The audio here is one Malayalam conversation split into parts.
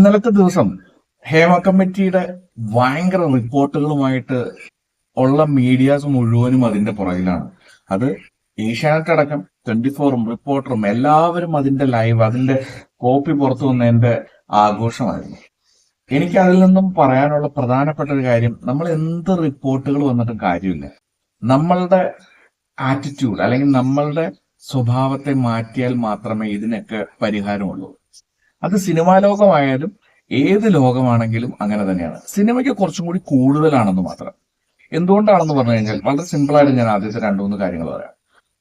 ഇന്നലത്തെ ദിവസം ഹേമ കമ്മിറ്റിയുടെ ഭയങ്കര റിപ്പോർട്ടുകളുമായിട്ട് ഉള്ള മീഡിയാസ് മുഴുവനും അതിന്റെ പുറകിലാണ്. അത് ഏഷ്യാനെറ്റ് അടക്കം ട്വന്റി ഫോറും റിപ്പോർട്ടറും എല്ലാവരും അതിന്റെ ലൈവ് അതിന്റെ കോപ്പി പുറത്തു വന്നതിന്റെ ആഘോഷമായിരുന്നു. എനിക്ക് അതിൽ നിന്നും പറയാനുള്ള പ്രധാനപ്പെട്ട ഒരു കാര്യം നമ്മൾ എന്ത് റിപ്പോർട്ടുകൾ വന്നിട്ടും കാര്യമില്ല. നമ്മളുടെ ആറ്റിറ്റ്യൂഡ് അല്ലെങ്കിൽ നമ്മളുടെ സ്വഭാവത്തെ മാറ്റിയാൽ മാത്രമേ ഇതിനൊക്കെ പരിഹാരമുള്ളൂ. അത് സിനിമാ ലോകമായാലും ഏത് ലോകമാണെങ്കിലും അങ്ങനെ തന്നെയാണ്. സിനിമയ്ക്ക് കുറച്ചും കൂടി കൂടുതലാണെന്ന് മാത്രം. എന്തുകൊണ്ടാണെന്ന് പറഞ്ഞു കഴിഞ്ഞാൽ വളരെ സിമ്പിളായിട്ട് ഞാൻ ആദ്യത്തെ രണ്ടു മൂന്ന് കാര്യങ്ങൾ പറയാം.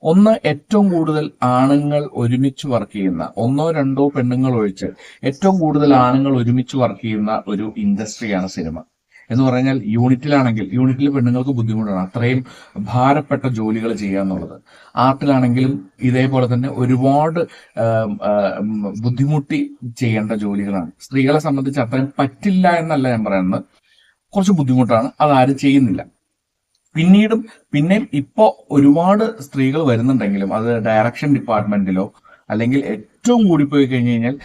ഒന്ന് ഏറ്റവും കൂടുതൽ ആണുങ്ങൾ ഒരുമിച്ച് വർക്ക് ചെയ്യുന്ന ഒന്നോ രണ്ടോ പെണ്ണുങ്ങൾ ഒഴിച്ച് ഏറ്റവും കൂടുതൽ ആണുങ്ങൾ ഒരുമിച്ച് വർക്ക് ചെയ്യുന്ന ഒരു ഇൻഡസ്ട്രിയാണ് സിനിമ. എന്ന് പറഞ്ഞാൽ യൂണിറ്റിലാണെങ്കിൽ യൂണിറ്റിൽ പെണ്ണുങ്ങൾക്ക് ബുദ്ധിമുട്ടാണ്. അത്രയും ഭാരപ്പെട്ട ജോലികൾ ചെയ്യുക എന്നുള്ളത്. ആർട്ടിലാണെങ്കിലും ഇതേപോലെ തന്നെ ഒരുപാട് ബുദ്ധിമുട്ടി ചെയ്യേണ്ട ജോലികളാണ്. സ്ത്രീകളെ സംബന്ധിച്ച് അത്രയും പറ്റില്ല എന്നല്ല ഞാൻ പറയുന്നത്. കുറച്ച് ബുദ്ധിമുട്ടാണ്. അതാരും ചെയ്യുന്നില്ല. പിന്നീടും പിന്നെയും ഇപ്പോ ഒരുപാട് സ്ത്രീകൾ വരുന്നുണ്ടെങ്കിലും അത് ഡയറക്ഷൻ ഡിപ്പാർട്ട്മെന്റിലോ അല്ലെങ്കിൽ ഏറ്റവും കൂടി പോയി കഴിഞ്ഞു കഴിഞ്ഞാൽ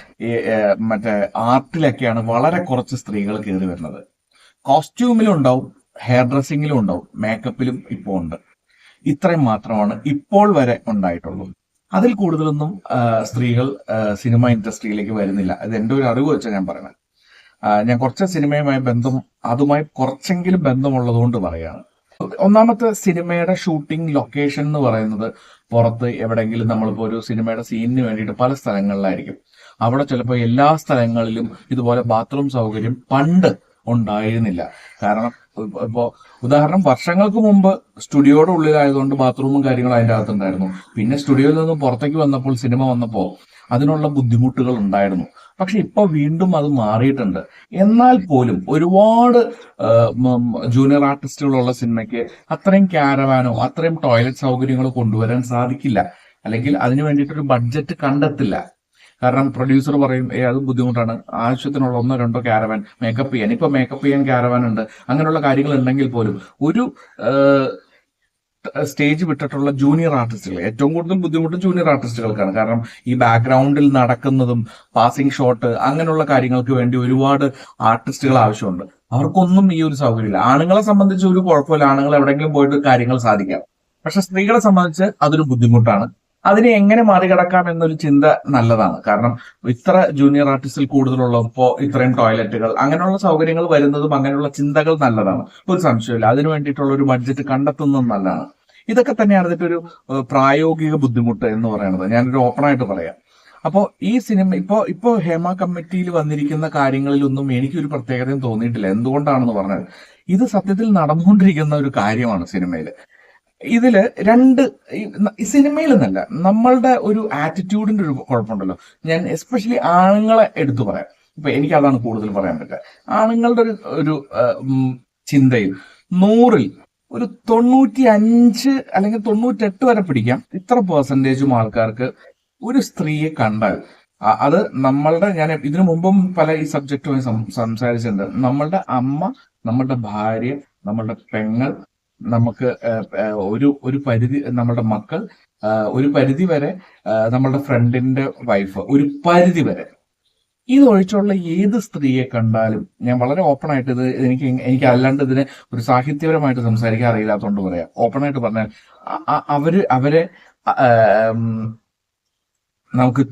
മറ്റേ ആർട്ടിലൊക്കെയാണ് വളരെ കുറച്ച് സ്ത്രീകൾ കയറി വരുന്നത്. കോസ്റ്റ്യൂമിലും ഉണ്ടാവും ഹെയർ ഡ്രസ്സിങ്ങിലും ഉണ്ടാവും മേക്കപ്പിലും ഇപ്പോൾ ഉണ്ട്. ഇത്രയും മാത്രമാണ് ഇപ്പോൾ വരെ ഉണ്ടായിട്ടുള്ളത്. അതിൽ കൂടുതലൊന്നും സ്ത്രീകൾ സിനിമ ഇൻഡസ്ട്രിയിലേക്ക് വരുന്നില്ല. അത് എന്റെ ഒരു അറിവ് വെച്ചാൽ ഞാൻ പറയുന്നത്. ഞാൻ കുറച്ച് സിനിമയുമായി ബന്ധം അതുമായി കുറച്ചെങ്കിലും ബന്ധമുള്ളതുകൊണ്ട് പറയാണ്. ഒന്നാമത്തെ സിനിമയുടെ ഷൂട്ടിംഗ് ലൊക്കേഷൻ എന്ന് പറയുന്നത് പുറത്ത് എവിടെയെങ്കിലും നമ്മളിപ്പോൾ ഒരു സിനിമയുടെ സീനിന് വേണ്ടിയിട്ട് പല സ്ഥലങ്ങളിലായിരിക്കും. അവിടെ ചിലപ്പോൾ എല്ലാ സ്ഥലങ്ങളിലും ഇതുപോലെ ബാത്റൂം സൗകര്യം പണ്ട് ഉണ്ടായിരുന്നില്ല. കാരണം ഇപ്പോ ഉദാഹരണം വർഷങ്ങൾക്ക് മുമ്പ് സ്റ്റുഡിയോയുടെ ഉള്ളിലായതുകൊണ്ട് ബാത്റൂമും കാര്യങ്ങളും അതിന്റെ അകത്തുണ്ടായിരുന്നു. പിന്നെ സ്റ്റുഡിയോയിൽ നിന്നും പുറത്തേക്ക് വന്നപ്പോൾ സിനിമ വന്നപ്പോൾ അതിനുള്ള ബുദ്ധിമുട്ടുകൾ ഉണ്ടായിരുന്നു. പക്ഷെ ഇപ്പൊ വീണ്ടും അത് മാറിയിട്ടുണ്ട്. എന്നാൽ പോലും ഒരുപാട് ജൂനിയർ ആർട്ടിസ്റ്റുകളുള്ള സിനിമയ്ക്ക് അത്രയും ക്യാരവാനോ അത്രയും ടോയ്ലറ്റ് സൗകര്യങ്ങളോ കൊണ്ടുവരാൻ സാധിക്കില്ല. അല്ലെങ്കിൽ അതിനു വേണ്ടിയിട്ടൊരു ബഡ്ജറ്റ് കണ്ടെത്തില്ല. കാരണം പ്രൊഡ്യൂസർ പറയും ഏ അത് ബുദ്ധിമുട്ടാണ്. ആവശ്യത്തിനുള്ള ഒന്നോ രണ്ടോ ക്യാരവാൻ മേക്കപ്പ് ചെയ്യാൻ. ഇപ്പൊ മേക്കപ്പ് ചെയ്യാൻ ക്യാരവാൻ ഉണ്ട്. അങ്ങനെയുള്ള കാര്യങ്ങൾ ഉണ്ടെങ്കിൽ പോലും ഒരു സ്റ്റേജ് വിട്ടിട്ടുള്ള ജൂനിയർ ആർട്ടിസ്റ്റുകൾ ഏറ്റവും കൂടുതൽ ബുദ്ധിമുട്ട് ജൂനിയർ ആർട്ടിസ്റ്റുകൾക്കാണ് കാരണം ഈ ബാക്ക്ഗ്രൗണ്ടിൽ നടക്കുന്നതും പാസിംഗ് ഷോട്ട് അങ്ങനെയുള്ള കാര്യങ്ങൾക്ക് വേണ്ടി ഒരുപാട് ആർട്ടിസ്റ്റുകൾ ആവശ്യമുണ്ട്. അവർക്കൊന്നും ഈ ഒരു സൗകര്യമില്ല. ആണുങ്ങളെ സംബന്ധിച്ച് ഒരു കുഴപ്പമില്ല. ആണുങ്ങൾ എവിടെയെങ്കിലും പോയിട്ട് കാര്യങ്ങൾ സാധിക്കാം. പക്ഷെ സ്ത്രീകളെ സംബന്ധിച്ച് അതൊരു ബുദ്ധിമുട്ടാണ്. അതിനെ എങ്ങനെ മറികടക്കാം എന്നൊരു ചിന്ത നല്ലതാണ്. കാരണം ഇത്ര ജൂനിയർ ആർട്ടിസ്റ്റിൽ കൂടുതലുള്ളപ്പോൾ ഇത്രയും ടോയ്ലറ്റുകൾ അങ്ങനെയുള്ള സൗകര്യങ്ങൾ വരുന്നതും അങ്ങനെയുള്ള ചിന്തകൾ നല്ലതാണ്. ഒരു സംശയമില്ല അതിനു വേണ്ടിയിട്ടുള്ള ഒരു ബഡ്ജറ്റ് കണ്ടെത്തുന്നതും നല്ലതാണ്. ഇതൊക്കെ തന്നെയാണ് ഇതിന്റെ ഒരു പ്രായോഗിക ബുദ്ധിമുട്ട് എന്ന് പറയുന്നത്. ഞാനൊരു ഓപ്പണായിട്ട് പറയാം. അപ്പോൾ ഈ സിനിമ ഇപ്പോൾ ഇപ്പോൾ ഹേമ കമ്മിറ്റിയിൽ വന്നിരിക്കുന്ന കാര്യങ്ങളിലൊന്നും എനിക്കൊരു പ്രത്യേകതയും തോന്നിയിട്ടില്ല. എന്തുകൊണ്ടാണെന്ന് പറഞ്ഞാൽ ഇത് സത്യത്തിൽ നടന്നുകൊണ്ടിരിക്കുന്ന ഒരു കാര്യമാണ് സിനിമയിൽ ഇതിൽ രണ്ട് സിനിമയിൽ നിന്നല്ല നമ്മളുടെ ഒരു ആറ്റിറ്റ്യൂഡിന്റെ ഒരു കുഴപ്പമുണ്ടല്ലോ. ഞാൻ എസ്പെഷ്യലി ആണുങ്ങളെ എടുത്തു പറയാം. ഇപ്പൊ എനിക്ക് അതാണ് കൂടുതൽ പറയാൻ പറ്റുക. ആണുങ്ങളുടെ ഒരു ഒരു ചിന്തയിൽ നൂറിൽ ഒരു തൊണ്ണൂറ്റി അഞ്ച് അല്ലെങ്കിൽ തൊണ്ണൂറ്റെട്ട് വരെ പിടിക്കാം. ഇത്ര പെർസെന്റേജും ആൾക്കാർക്ക് ഒരു സ്ത്രീയെ കണ്ടാൽ അത് നമ്മളുടെ ഞാൻ ഇതിനു മുമ്പും പല ഈ സബ്ജക്റ്റുമായി സംസാരിച്ചിട്ടുണ്ട്. നമ്മളുടെ അമ്മ നമ്മളുടെ ഭാര്യ നമ്മളുടെ പെങ്ങൾ നമുക്ക് ഒരു ഒരു പരിധി നമ്മുടെ മക്കൾ ഒരു പരിധി വരെ നമ്മളുടെ ഫ്രണ്ടിന്റെ വൈഫ് ഒരു പരിധി വരെ. ഇതൊഴിച്ചുള്ള ഏത് സ്ത്രീയെ കണ്ടാലും ഞാൻ വളരെ ഓപ്പൺ ആയിട്ട് ഇത് എനിക്ക് എനിക്ക് അല്ലാണ്ട് ഇതിനെ ഒരു സാഹിത്യപരമായിട്ട് സംസാരിക്കാൻ അറിയില്ലാത്തതുകൊണ്ട് പറയാം. ഓപ്പൺ ആയിട്ട് പറഞ്ഞാൽ അവർ അവരെ നമുക്ക്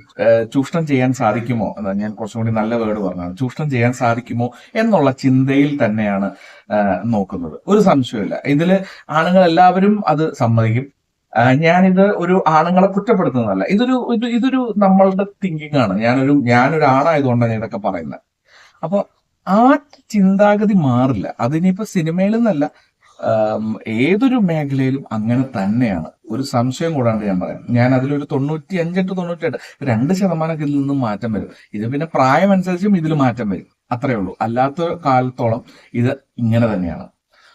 ചൂഷണം ചെയ്യാൻ സാധിക്കുമോ? ഞാൻ കുറച്ചും കൂടി നല്ല വേർഡ് പറഞ്ഞാണ് ചൂഷണം ചെയ്യാൻ സാധിക്കുമോ എന്നുള്ള ചിന്തയിൽ തന്നെയാണ് നോക്കുന്നത്. ഒരു സംശയമില്ല ഇതിൽ ആണുങ്ങൾ എല്ലാവരും അത് സമ്മതിക്കും. ഞാനിത് ഒരു ആണുങ്ങളെ കുറ്റപ്പെടുത്തുന്നതല്ല. ഇതൊരു ഇത് ഇതൊരു നമ്മളുടെ തിങ്കിങ് ആണ്. ഞാനൊരു ഞാനൊരു ആണായതുകൊണ്ടാണ് ഇതൊക്കെ പറയുന്നത്. അപ്പൊ ആ ചിന്താഗതി മാറില്ല. അതിനിപ്പോ സിനിമയിൽ നിന്നല്ല ഏതൊരു മേഖലയിലും അങ്ങനെ തന്നെയാണ്. ഒരു സംശയം കൂടാണ്ട് ഞാൻ പറയാം. ഞാൻ അതിലൊരു തൊണ്ണൂറ്റി അഞ്ച് ടു തൊണ്ണൂറ്റെട്ട് രണ്ട് ശതമാനത്തിൽ നിന്നും മാറ്റം വരും. ഇത് പിന്നെ പ്രായം അനുസരിച്ചും ഇതിൽ മാറ്റം വരും. അത്രേ ഉള്ളൂ. അല്ലാത്ത കാലത്തോളം ഇത് ഇങ്ങനെ തന്നെയാണ്.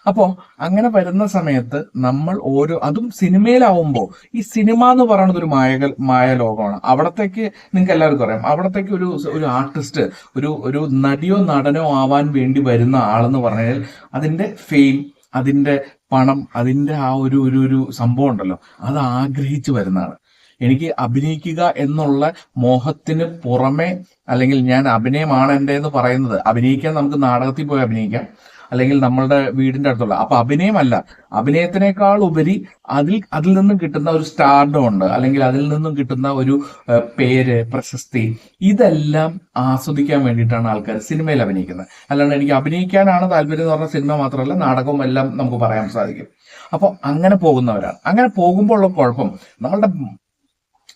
അപ്പോ അങ്ങനെ വരുന്ന സമയത്ത് നമ്മൾ ഓരോ അതും സിനിമയിലാവുമ്പോൾ ഈ സിനിമ എന്ന് പറയുന്നത് ഒരു മായ മായ ലോകമാണ്. അവിടത്തേക്ക് നിങ്ങൾക്ക് എല്ലാവർക്കും അറിയാം. അവിടത്തേക്ക് ഒരു ഒരു ആർട്ടിസ്റ്റ് ഒരു ഒരു നടിയോ നടനോ ആവാൻ വേണ്ടി വരുന്ന ആളെന്ന് പറഞ്ഞാൽ അതിന്റെ ഫെയിം അതിന്റെ പണം അതിന്റെ ആ ഒരു ഒരു ഒരു സംഭവം ഉണ്ടല്ലോ. അത് ആഗ്രഹിച്ചു വരുന്നതാണ്. എനിക്ക് അഭിനയിക്കുക എന്നുള്ള മോഹത്തിന് പുറമെ അല്ലെങ്കിൽ ഞാൻ അഭിനയമാണ് എന്റെ എന്ന് പറയുന്നത്. അഭിനയിക്കാൻ നമുക്ക് നാടകത്തിൽ പോയി അഭിനയിക്കാം. അല്ലെങ്കിൽ നമ്മളുടെ വീടിന്റെ അടുത്തുള്ള. അപ്പൊ അഭിനയമല്ല. അഭിനയത്തിനേക്കാൾ ഉപരി അതിൽ അതിൽ നിന്നും കിട്ടുന്ന ഒരു സ്റ്റാർഡം ഉണ്ട്. അല്ലെങ്കിൽ അതിൽ നിന്നും കിട്ടുന്ന ഒരു പേര് പ്രശസ്തി ഇതെല്ലാം ആസ്വദിക്കാൻ വേണ്ടിയിട്ടാണ് ആൾക്കാർ സിനിമയിൽ അഭിനയിക്കുന്നത്. അല്ലാണ്ട് എനിക്ക് അഭിനയിക്കാനാണ് താല്പര്യം എന്ന് പറഞ്ഞ സിനിമ മാത്രമല്ല നാടകവും എല്ലാം നമുക്ക് പറയാൻ സാധിക്കും. അപ്പോൾ അങ്ങനെ പോകുന്നവരാണ്. അങ്ങനെ പോകുമ്പോൾ ഉള്ള കുഴപ്പം നമ്മളുടെ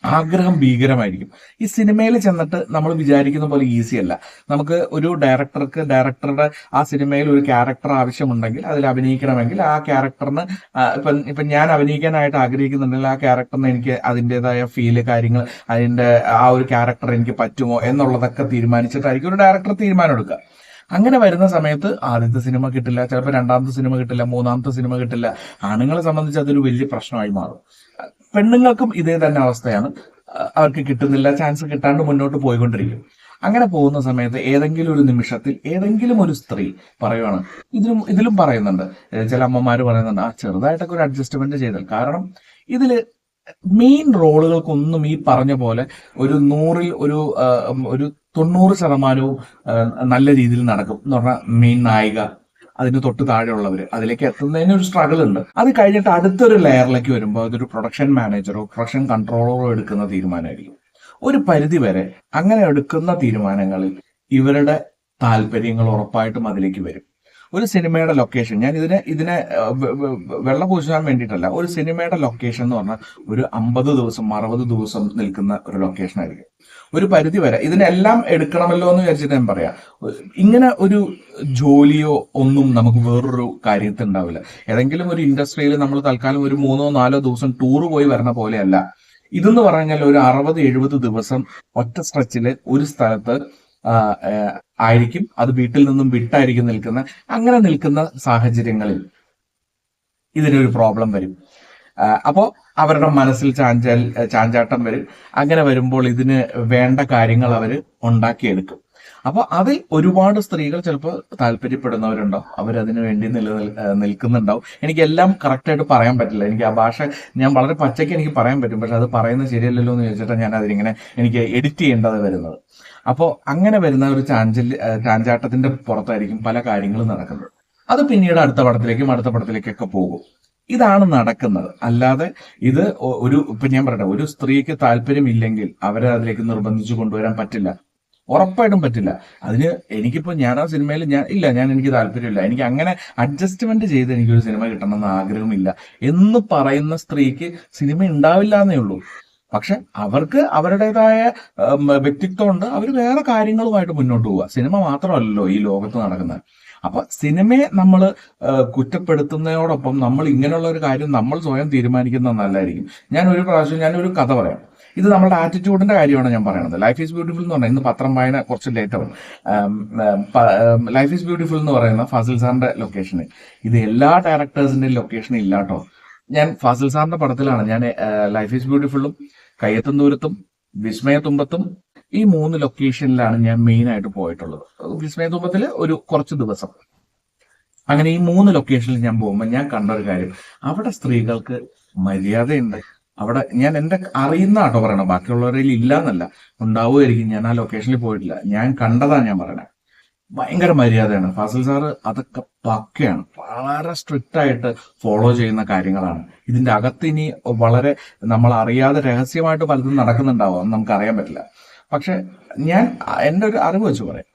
ആഗ്രഹം ഭീകരമായിരിക്കും. ഈ സിനിമയിൽ ചെന്നിട്ട് നമ്മൾ വിചാരിക്കുന്ന പോലെ ഈസി അല്ല. നമുക്ക് ഒരു ഡയറക്ടർക്ക് ഡയറക്ടറുടെ ആ സിനിമയിൽ ഒരു ക്യാരക്ടർ ആവശ്യമുണ്ടെങ്കിൽ അതിൽ അഭിനയിക്കണമെങ്കിൽ ആ ക്യാരക്ടറിന് ഇപ്പം ഇപ്പം ഞാൻ അഭിനയിക്കാനായിട്ട് ആഗ്രഹിക്കുന്നുണ്ടെങ്കിൽ ആ ക്യാരക്ടറിന് എനിക്ക് അതിന്റെതായ ഫീൽ കാര്യങ്ങൾ അതിന്റെ ആ ഒരു ക്യാരക്ടർ എനിക്ക് പറ്റുമോ എന്നുള്ളതൊക്കെ തീരുമാനിച്ചിട്ടായിരിക്കും ഒരു ഡയറക്ടർ തീരുമാനം എടുക്കുക. അങ്ങനെ വരുന്ന സമയത്ത് ആദ്യത്തെ സിനിമ കിട്ടില്ല ചിലപ്പോൾ രണ്ടാമത്തെ സിനിമ കിട്ടില്ല മൂന്നാമത്തെ സിനിമ കിട്ടില്ല. ആണുങ്ങളെ സംബന്ധിച്ച് അതൊരു വലിയ പ്രശ്നമായി മാറും. പെണ്ണുങ്ങൾക്കും ഇതേ തന്നെ അവസ്ഥയാണ്. അവർക്ക് കിട്ടുന്നില്ല ചാൻസ് കിട്ടാണ്ട് മുന്നോട്ട് പോയിക്കൊണ്ടിരിക്കും. അങ്ങനെ പോകുന്ന സമയത്ത് ഏതെങ്കിലും ഒരു നിമിഷത്തിൽ ഏതെങ്കിലും ഒരു സ്ത്രീ പറയുവാണ് ഇതിലും ഇതിലും പറയുന്നുണ്ട്. ചില അമ്മമാർ പറയുന്നുണ്ട് ആ ചെറുതായിട്ടൊക്കെ ഒരു അഡ്ജസ്റ്റ്മെന്റ് ചെയ്താൽ. കാരണം ഇതിൽ മെയിൻ റോളുകൾക്കൊന്നും ഈ പറഞ്ഞ പോലെ ഒരു നൂറിൽ ഒരു ഒരു തൊണ്ണൂറ് ശതമാനവും നല്ല രീതിയിൽ നടക്കും എന്ന് പറഞ്ഞാൽ മെയിൻ നായിക അതിന് തൊട്ട് താഴെയുള്ളവര്. അതിലേക്ക് എത്തുന്നതിന് ഒരു സ്ട്രഗിൾ ഉണ്ട്. അത് കഴിഞ്ഞിട്ട് അടുത്തൊരു ലെയറിലേക്ക് വരുമ്പോൾ അതൊരു പ്രൊഡക്ഷൻ മാനേജറോ പ്രൊഡക്ഷൻ കൺട്രോളറോ എടുക്കുന്ന തീരുമാനമായിരിക്കും. ഒരു പരിധി വരെ അങ്ങനെ എടുക്കുന്ന തീരുമാനങ്ങളിൽ ഇവരുടെ താല്പര്യങ്ങൾ ഉറപ്പായിട്ടും അതിലേക്ക് വരും. ഒരു സിനിമയുടെ ലൊക്കേഷൻ ഞാൻ ഇതിനെ ഇതിനെ വെള്ളം പൂശാൻ വേണ്ടിയിട്ടല്ല ഒരു സിനിമയുടെ ലൊക്കേഷൻ എന്ന് പറഞ്ഞാൽ ഒരു അമ്പത് ദിവസം അറുപത് ദിവസം നിൽക്കുന്ന ഒരു ലൊക്കേഷൻ ആയിരിക്കും. ഒരു പരിധി വരെ ഇതിനെല്ലാം എടുക്കണമല്ലോ എന്ന് വിചാരിച്ചിട്ട് ഞാൻ പറയാം. ഇങ്ങനെ ഒരു ജോലിയോ ഒന്നും നമുക്ക് വേറൊരു കാര്യത്തിൽ ഉണ്ടാവില്ല. ഏതെങ്കിലും ഒരു ഇൻഡസ്ട്രിയിൽ നമ്മൾ തൽക്കാലം ഒരു മൂന്നോ നാലോ ദിവസം ടൂർ പോയി വരണ പോലെയല്ല. ഇതെന്ന് പറഞ്ഞാൽ ഒരു അറുപത് എഴുപത് ദിവസം ഒറ്റ സ്ട്രെച്ചിൽ ഒരു സ്ഥലത്ത് ആയിരിക്കും. അത് വീട്ടിൽ നിന്നും വിട്ടായിരിക്കും നിൽക്കുന്ന അങ്ങനെ നിൽക്കുന്ന സാഹചര്യങ്ങളിൽ ഇതിനൊരു പ്രോബ്ലം വരും. അപ്പോൾ അപ്പോ അവരുടെ മനസ്സിൽ ചാഞ്ചാൽ ചാഞ്ചാട്ടം വരും. അങ്ങനെ വരുമ്പോൾ ഇതിന് വേണ്ട കാര്യങ്ങൾ അവർ ഉണ്ടാക്കിയെടുക്കും. അപ്പോൾ അതിൽ ഒരുപാട് സ്ത്രീകൾ ചിലപ്പോൾ താല്പര്യപ്പെടുന്നവരുണ്ടാവും. അവരതിനു വേണ്ടി നിലനിൽ നിൽക്കുന്നുണ്ടാവും. എനിക്ക് എല്ലാം കറക്റ്റായിട്ട് പറയാൻ പറ്റില്ല. എനിക്ക് ആ ഭാഷ ഞാൻ വളരെ പച്ചയ്ക്ക് എനിക്ക് പറയാൻ പറ്റും. പക്ഷെ അത് പറയുന്നത് ശരിയല്ലല്ലോ എന്ന് ചോദിച്ചിട്ടാണ് ഞാൻ അതിനിങ്ങനെ എനിക്ക് എഡിറ്റ് ചെയ്യേണ്ടത് വരുന്നത്. അപ്പോൾ അങ്ങനെ വരുന്ന ഒരു ചാഞ്ചൽ ചാഞ്ചാട്ടത്തിന്റെ പുറത്തായിരിക്കും പല കാര്യങ്ങളും നടക്കുന്നത്. അത് പിന്നീട് അടുത്ത പടത്തിലേക്കും അടുത്ത പടത്തിലേക്കൊക്കെ പോകും. ഇതാണ് നടക്കുന്നത്. അല്ലാതെ ഇത് ഒരു ഇപ്പൊ ഞാൻ പറയട്ടെ ഒരു സ്ത്രീക്ക് താല്പര്യമില്ലെങ്കിൽ അവരെ അതിലേക്ക് നിർബന്ധിച്ചു കൊണ്ടുവരാൻ പറ്റില്ല. ഉറപ്പായിട്ടും പറ്റില്ല. അതിന് എനിക്കിപ്പോൾ ഞാൻ ആ സിനിമയിൽ ഞാൻ ഇല്ല ഞാൻ എനിക്ക് താല്പര്യമില്ല. എനിക്ക് അങ്ങനെ അഡ്ജസ്റ്റ്മെന്റ് ചെയ്ത് എനിക്കൊരു സിനിമ കിട്ടണമെന്ന് ആഗ്രഹമില്ല എന്ന് പറയുന്ന സ്ത്രീക്ക് സിനിമ ഉണ്ടാവില്ല എന്നേ ഉള്ളൂ. പക്ഷെ അവർക്ക് അവരുടേതായ വ്യക്തിത്വം ഉണ്ട് അവർ വേറെ കാര്യങ്ങളുമായിട്ട് മുന്നോട്ട് പോവുക. സിനിമ മാത്രമല്ലല്ലോ ഈ ലോകത്ത് നടക്കുന്നത്. അപ്പൊ സിനിമയെ നമ്മൾ കുറ്റപ്പെടുത്തുന്നതോടൊപ്പം നമ്മൾ ഇങ്ങനെയുള്ള ഒരു കാര്യം നമ്മൾ സ്വയം തീരുമാനിക്കുന്നത് നല്ലതായിരിക്കും. ഞാൻ ഒരു പ്രാവശ്യം ഞാൻ ഒരു കഥ പറയാം. ഇത് നമ്മുടെ ആറ്റിറ്റ്യൂഡിന്റെ കാര്യമാണ് ഞാൻ പറയുന്നത് ലൈഫ് ഈസ് ബ്യൂട്ടിഫുൾ എന്ന് പറഞ്ഞാൽ ഇന്ന് പത്രം വായന കുറച്ച് ലേറ്റ് ആവും. ലൈഫ് ഈസ് ബ്യൂട്ടിഫുൾ എന്ന് പറയുന്ന ഫാസിൽ സാറിന്റെ ലൊക്കേഷൻ ഇത് എല്ലാ ഡയറക്ടേഴ്സിന്റെയും ലൊക്കേഷൻ ഇല്ലാട്ടോ ഞാൻ ഫാസിൽ സാറിന്റെ പടത്തിലാണ്. ഞാൻ ലൈഫ് ഈസ് ബ്യൂട്ടിഫുള്ളും കയ്യത്തും ദൂരത്തും വിസ്മയത്തുമ്പത്തും ഈ മൂന്ന് ലൊക്കേഷനിലാണ് ഞാൻ മെയിൻ ആയിട്ട് പോയിട്ടുള്ളത്. വിസ്മയത്തുമ്പത്തിൽ ഒരു കുറച്ച് ദിവസം. അങ്ങനെ ഈ മൂന്ന് ലൊക്കേഷനിൽ ഞാൻ പോകുമ്പോൾ ഞാൻ കണ്ട ഒരു കാര്യം. അവിടെ സ്ത്രീകൾക്ക് മര്യാദയുണ്ട്. അവിടെ ഞാൻ എന്റെ അറിയുന്ന ആട്ടോ പറയണം ബാക്കിയുള്ളവരിൽ ഇല്ല എന്നല്ല ഉണ്ടാവുമായിരിക്കും. ഞാൻ ആ ലൊക്കേഷനിൽ പോയിട്ടില്ല. ഞാൻ കണ്ടതാണ് ഞാൻ പറയണേ. ഭയങ്കര മര്യാദയാണ്. ഫാസിൽ സാറ് അതൊക്കെ പക്കയാണ്. വളരെ സ്ട്രിക്റ്റ് ആയിട്ട് ഫോളോ ചെയ്യുന്ന കാര്യങ്ങളാണ്. ഇതിന്റെ അകത്ത് ഇനി വളരെ നമ്മൾ അറിയാതെ രഹസ്യമായിട്ട് പലതും നടക്കുന്നുണ്ടാവും. നമുക്ക് അറിയാൻ പറ്റില്ല. പക്ഷെ ഞാൻ എന്റെ ഒരു അറിവ് വെച്ച് പറയാം.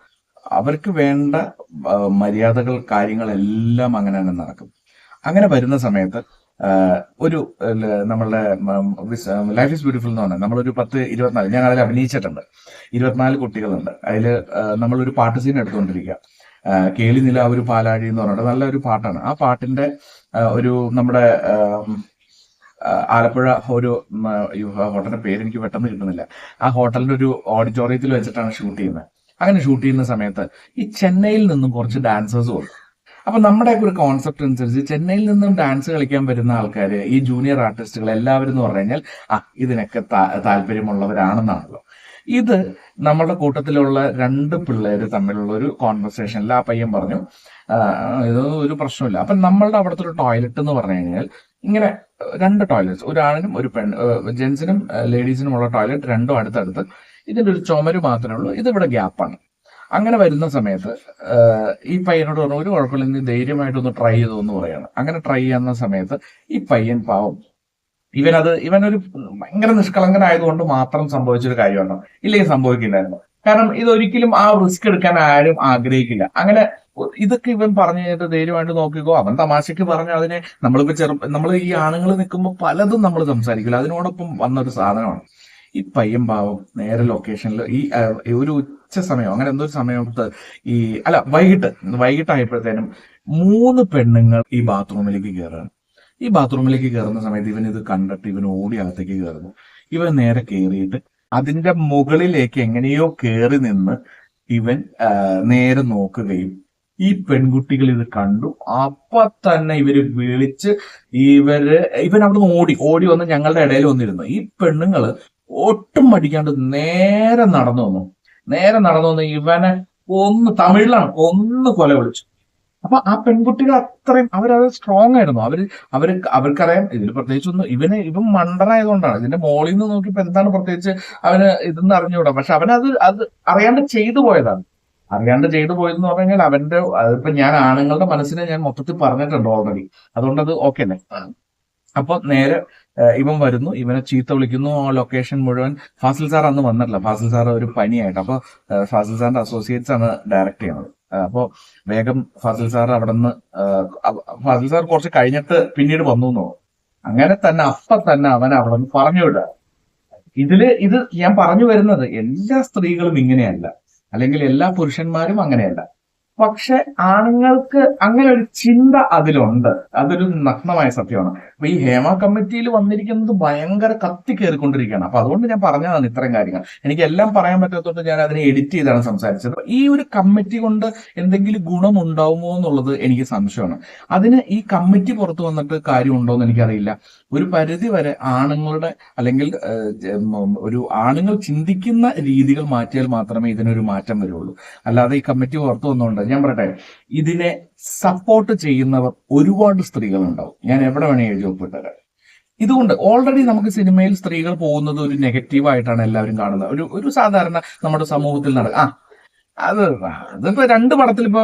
അവർക്ക് വേണ്ട മര്യാദകൾ കാര്യങ്ങളെല്ലാം അങ്ങനെ തന്നെ നടക്കും. അങ്ങനെ വരുന്ന സമയത്ത് ഒരു നമ്മളുടെ ലൈഫ് ഈസ് ബ്യൂട്ടിഫുൾ എന്ന് പറഞ്ഞാൽ നമ്മളൊരു പത്ത് ഇരുപത്തിനാല് ഞാൻ അതിൽ അഭിനയിച്ചിട്ടുണ്ട്. ഇരുപത്തിനാല് കുട്ടികളുണ്ട്. അതിൽ നമ്മളൊരു പാട്ട് സീൻ എടുത്തുകൊണ്ടിരിക്കുക. കേളി നില ഒരു പാലാഴി എന്ന് പറഞ്ഞിട്ട് നല്ലൊരു പാട്ടാണ്. ആ പാട്ടിന്റെ ഒരു നമ്മുടെ ആലപ്പുഴ ഒരു ഹോട്ടലിന്റെ പേര് എനിക്ക് പെട്ടെന്ന് കിട്ടുന്നില്ല. ആ ഹോട്ടലിന്റെ ഒരു ഓഡിറ്റോറിയത്തിൽ വെച്ചിട്ടാണ് ഷൂട്ട് ചെയ്യുന്നത്. അങ്ങനെ ഷൂട്ട് ചെയ്യുന്ന സമയത്ത് ഈ ചെന്നൈയിൽ നിന്നും കുറച്ച് ഡാൻസേഴ്സ് വന്നു. അപ്പൊ നമ്മുടെ ഒരു കോൺസെപ്റ്റ് അനുസരിച്ച് ചെന്നൈയിൽ നിന്നും ഡാൻസ് കളിക്കാൻ വരുന്ന ആൾക്കാർ ഈ ജൂനിയർ ആർട്ടിസ്റ്റുകൾ എല്ലാവരും എന്ന് പറഞ്ഞു കഴിഞ്ഞാൽ ആ ഇതിനൊക്കെ താല്പര്യമുള്ളവരാണെന്നാണല്ലോ. ഇത് നമ്മുടെ കൂട്ടത്തിലുള്ള രണ്ട് പിള്ളേര് തമ്മിലുള്ള ഒരു കോൺവെർസേഷനിൽ ആ പയ്യൻ പറഞ്ഞു "ആ, ഇത് ഒരു പ്രശ്നമില്ല. അപ്പൊ നമ്മളുടെ അവിടുത്തെ ഒരു ടോയ്ലറ്റ് എന്ന് പറഞ്ഞു കഴിഞ്ഞാൽ ഇങ്ങനെ രണ്ട് ടോയ്ലറ്റ്സ് ഒരു ആണിനും ഒരു പെൺ ജെൻസിനും ലേഡീസിനും ഉള്ള ടോയ്ലറ്റ് രണ്ടും അടുത്തടുത്ത്. ഇതിന്റെ ഒരു ചുമര് മാത്രമേ ഉള്ളൂ. ഇതിവിടെ ഗ്യാപ്പാണ് അങ്ങനെ വരുന്ന സമയത്ത് ഈ പയ്യനോട് പറഞ്ഞു ഒരു കുഴപ്പമില്ല നീ ധൈര്യമായിട്ടൊന്ന് ട്രൈ ചെയ്തു എന്ന് പറയാണ്. അങ്ങനെ ട്രൈ ചെയ്യുന്ന സമയത്ത് ഈ പയ്യൻ പാവം. ഇവനത് ഇവനൊരു ഭയങ്കര നിഷ്കളങ്കനായതുകൊണ്ട് മാത്രം സംഭവിച്ചൊരു കാര്യമാണ്? ഇല്ലെങ്കിൽ സംഭവിക്കില്ലായിരുന്നു. കാരണം ഇതൊരിക്കലും ആ റിസ്ക് എടുക്കാൻ ആരും ആഗ്രഹിക്കില്ല. അങ്ങനെ ഇതൊക്കെ ഇവൻ പറഞ്ഞു കഴിഞ്ഞിട്ട് ധൈര്യമായിട്ട് നോക്കിക്കോ. അവൻ തമാശയ്ക്ക് പറഞ്ഞ അതിനെ നമ്മളിപ്പോ ചെറു നമ്മൾ ഈ ആണുങ്ങൾ നിൽക്കുമ്പോൾ പലതും നമ്മൾ സംസാരിക്കില്ല. അതിനോടൊപ്പം വന്നൊരു സാധനമാണ്. ഈ പയ്യൻ നേരെ ലൊക്കേഷനിൽ ഈ ഒരു ഉച്ച സമയം അങ്ങനെ എന്തോ സമയത്ത് ഈ അല്ല വൈകിട്ട് വൈകിട്ടായപ്പോഴത്തേനും മൂന്ന് പെണ്ണുങ്ങൾ ഈ ബാത്റൂമിലേക്ക് കയറുകയാണ് ഈ ബാത്റൂമിലേക്ക് കയറുന്ന സമയത്ത് ഇവൻ ഇത് കണ്ടിട്ട് ഇവൻ ഓടി അകത്തേക്ക് കയറുന്നു ഇവൻ നേരെ കയറിയിട്ട് അതിന്റെ മുകളിലേക്ക് എങ്ങനെയോ കയറി നിന്ന് ഇവൻ നേരെ നോക്കുകയും ഈ പെൺകുട്ടികൾ ഇത് കണ്ടു. അപ്പൊ തന്നെ ഇവർ വിളിച്ച് ഇവർ ഇവൻ അവിടുന്ന് ഓടി ഓടി വന്ന് ഞങ്ങളുടെ ഇടയിൽ വന്നിരുന്നു. ഈ പെണ്ണുങ്ങൾ ഒട്ടും മടിക്കാണ്ട് നേരെ നടന്നു വന്നു. നേരെ നടന്നു വന്ന് ഇവനെ ഒന്ന് തമിഴിലാണ് ഒന്ന് കൊല വിളിച്ചു. അപ്പൊ ആ പെൺകുട്ടികൾ അത്രയും അവരത് സ്ട്രോങ് ആയിരുന്നു. അവർ അവർ അവർക്കറിയാം ഇതിൽ പ്രത്യേകിച്ച് ഒന്നും ഇവന് ഇവൻ മണ്ടനായതുകൊണ്ടാണ്. ഇതിന്റെ മോളിൽ നിന്ന് നോക്കിയപ്പോ എന്താണ് പ്രത്യേകിച്ച് അവന് ഇതെന്ന് അറിഞ്ഞുകൂടാ. പക്ഷെ അവനത് അത് അറിയാണ്ട് ചെയ്തു പോയതാണ്. അറിയാണ്ട് ചെയ്തു പോയതെന്ന് പറഞ്ഞു കഴിഞ്ഞാൽ അവന്റെ അതിപ്പോ ഞാൻ ആണുങ്ങളുടെ മനസ്സിനെ ഞാൻ മൊത്തത്തിൽ പറഞ്ഞിട്ടുണ്ട് ഓൾറെഡി അതുകൊണ്ട് അത് ഓക്കെ അല്ലേ അപ്പൊ നേരെ ഇവൻ വരുന്നു. ഇവനെ ചീത്ത വിളിക്കുന്നു. ആ ലൊക്കേഷൻ മുഴുവൻ ഫാസിൽ സാർ അന്ന് വന്നിട്ടില്ല. ഫാസിൽ സാർ ഒരു പനിയായിട്ട്. അപ്പൊ ഫാസിൽ സാറിന്റെ അസോസിയേറ്റ്സ് ആണ് ഡയറക്ട് ചെയ്യുന്നത്. അപ്പൊ വേഗം ഫാസിൽ സാർ അവിടെ നിന്ന് ഫാസിൽ സാർ കുറച്ച് കഴിഞ്ഞിട്ട് പിന്നീട് വന്നു എന്നോ അങ്ങനെ തന്നെ അപ്പൊ തന്നെ അവൻ അവിടെ നിന്ന് പറഞ്ഞു വിടുക. ഇതിൽ ഇത് ഞാൻ പറഞ്ഞു വരുന്നത് എല്ലാ സ്ത്രീകളും ഇങ്ങനെയല്ല. അല്ലെങ്കിൽ എല്ലാ പുരുഷന്മാരും അങ്ങനെയല്ല. പക്ഷെ ആണുങ്ങൾക്ക് അങ്ങനെ ഒരു ചിന്ത അതിലുണ്ട്. അതൊരു നഗ്നമായ സത്യമാണ്. അപ്പൊ ഈ ഹേമ കമ്മിറ്റിയിൽ വന്നിരിക്കുന്നത് ഭയങ്കര കത്തി കയറിക്കൊണ്ടിരിക്കുകയാണ് അപ്പൊ അതുകൊണ്ട് ഞാൻ പറഞ്ഞതാണ് ഇത്തരം കാര്യങ്ങൾ. എനിക്ക് എല്ലാം പറയാൻ പറ്റാത്തതുകൊണ്ട് ഞാൻ അതിനെ എഡിറ്റ് ചെയ്താണ് സംസാരിച്ചത്. ഈ ഒരു കമ്മിറ്റി കൊണ്ട് എന്തെങ്കിലും ഗുണം ഉണ്ടാവുമോ എന്നുള്ളത് എനിക്ക് സംശയമാണ്. അതിന് ഈ കമ്മിറ്റി പുറത്തു വന്നിട്ട് കാര്യമുണ്ടോ എന്ന് എനിക്കറിയില്ല. ഒരു പരിധി വരെ ആണുങ്ങളുടെ അല്ലെങ്കിൽ ഒരു ആണുങ്ങൾ ചിന്തിക്കുന്ന രീതികൾ മാറ്റിയാൽ മാത്രമേ ഇതിനൊരു മാറ്റം വരുള്ളൂ. അല്ലാതെ ഈ കമ്മിറ്റി പുറത്തു വന്നുകൊണ്ട് ഞാൻ പറയട്ടെ ഇതിനെ സപ്പോർട്ട് ചെയ്യുന്നവർ ഒരുപാട് സ്ത്രീകളുണ്ടാവും. ഞാൻ എവിടെ വേണേ എഴുതി ഒപ്പിട്ടത് ഇതുകൊണ്ട് ഓൾറെഡി നമുക്ക് സിനിമയിൽ സ്ത്രീകൾ പോകുന്നത് ഒരു നെഗറ്റീവായിട്ടാണ് എല്ലാവരും കാണുന്നത്. ഒരു ഒരു സാധാരണ നമ്മുടെ സമൂഹത്തിൽ നടക്കുക ആ അത് അതിപ്പോ രണ്ട് പടത്തിൽ ഇപ്പൊ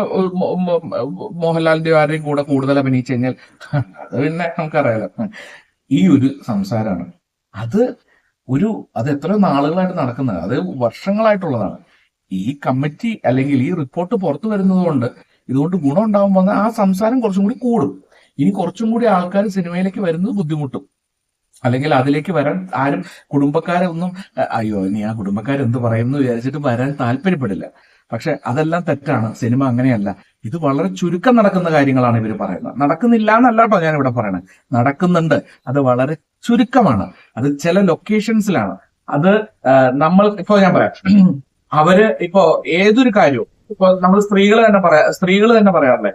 മോഹൻലാലിന്റെ ആരുടെയും കൂടെ കൂടുതൽ അഭിനയിച്ചു കഴിഞ്ഞാൽ അത് പിന്നെ നമുക്കറിയാലോ. ഈ ഒരു സംസാരമാണ്. അത് ഒരു അത് എത്ര നാളുകളായിട്ട് നടക്കുന്നത്. അത് വർഷങ്ങളായിട്ടുള്ളതാണ്. ഈ കമ്മിറ്റി അല്ലെങ്കിൽ ഈ റിപ്പോർട്ട് പുറത്തു വരുന്നതുകൊണ്ട് ഇതുകൊണ്ട് ഗുണം ഉണ്ടാകുമ്പോൾ ആ സംസാരം കുറച്ചും കൂടി കൂടും. ഇനി കുറച്ചും കൂടി ആൾക്കാർ സിനിമയിലേക്ക് വരുന്നത് ബുദ്ധിമുട്ടും. അല്ലെങ്കിൽ അതിലേക്ക് വരാൻ ആരും കുടുംബക്കാരെ ഒന്നും അയ്യോ ഇനി ആ കുടുംബക്കാരെന്ത് പറയുന്നു വിചാരിച്ചിട്ട് വരാൻ താല്പര്യപ്പെടില്ല. പക്ഷെ അതെല്ലാം തെറ്റാണ്. സിനിമ അങ്ങനെയല്ല. ഇത് വളരെ ചുരുക്കം നടക്കുന്ന കാര്യങ്ങളാണ് ഇവർ പറയുന്നത്. നടക്കുന്നില്ല എന്നല്ല കേട്ടോ ഞാൻ ഇവിടെ പറയണത്. നടക്കുന്നുണ്ട്. അത് വളരെ ചുരുക്കമാണ്. അത് ചില ലൊക്കേഷൻസിലാണ് അത് നമ്മൾ ഇപ്പൊ ഞാൻ പറയാം. അവർ ഇപ്പോ ഏതൊരു കാര്യവും ഇപ്പൊ നമ്മൾ സ്ത്രീകൾ തന്നെ പറയാ സ്ത്രീകൾ തന്നെ പറയാറില്ലേ?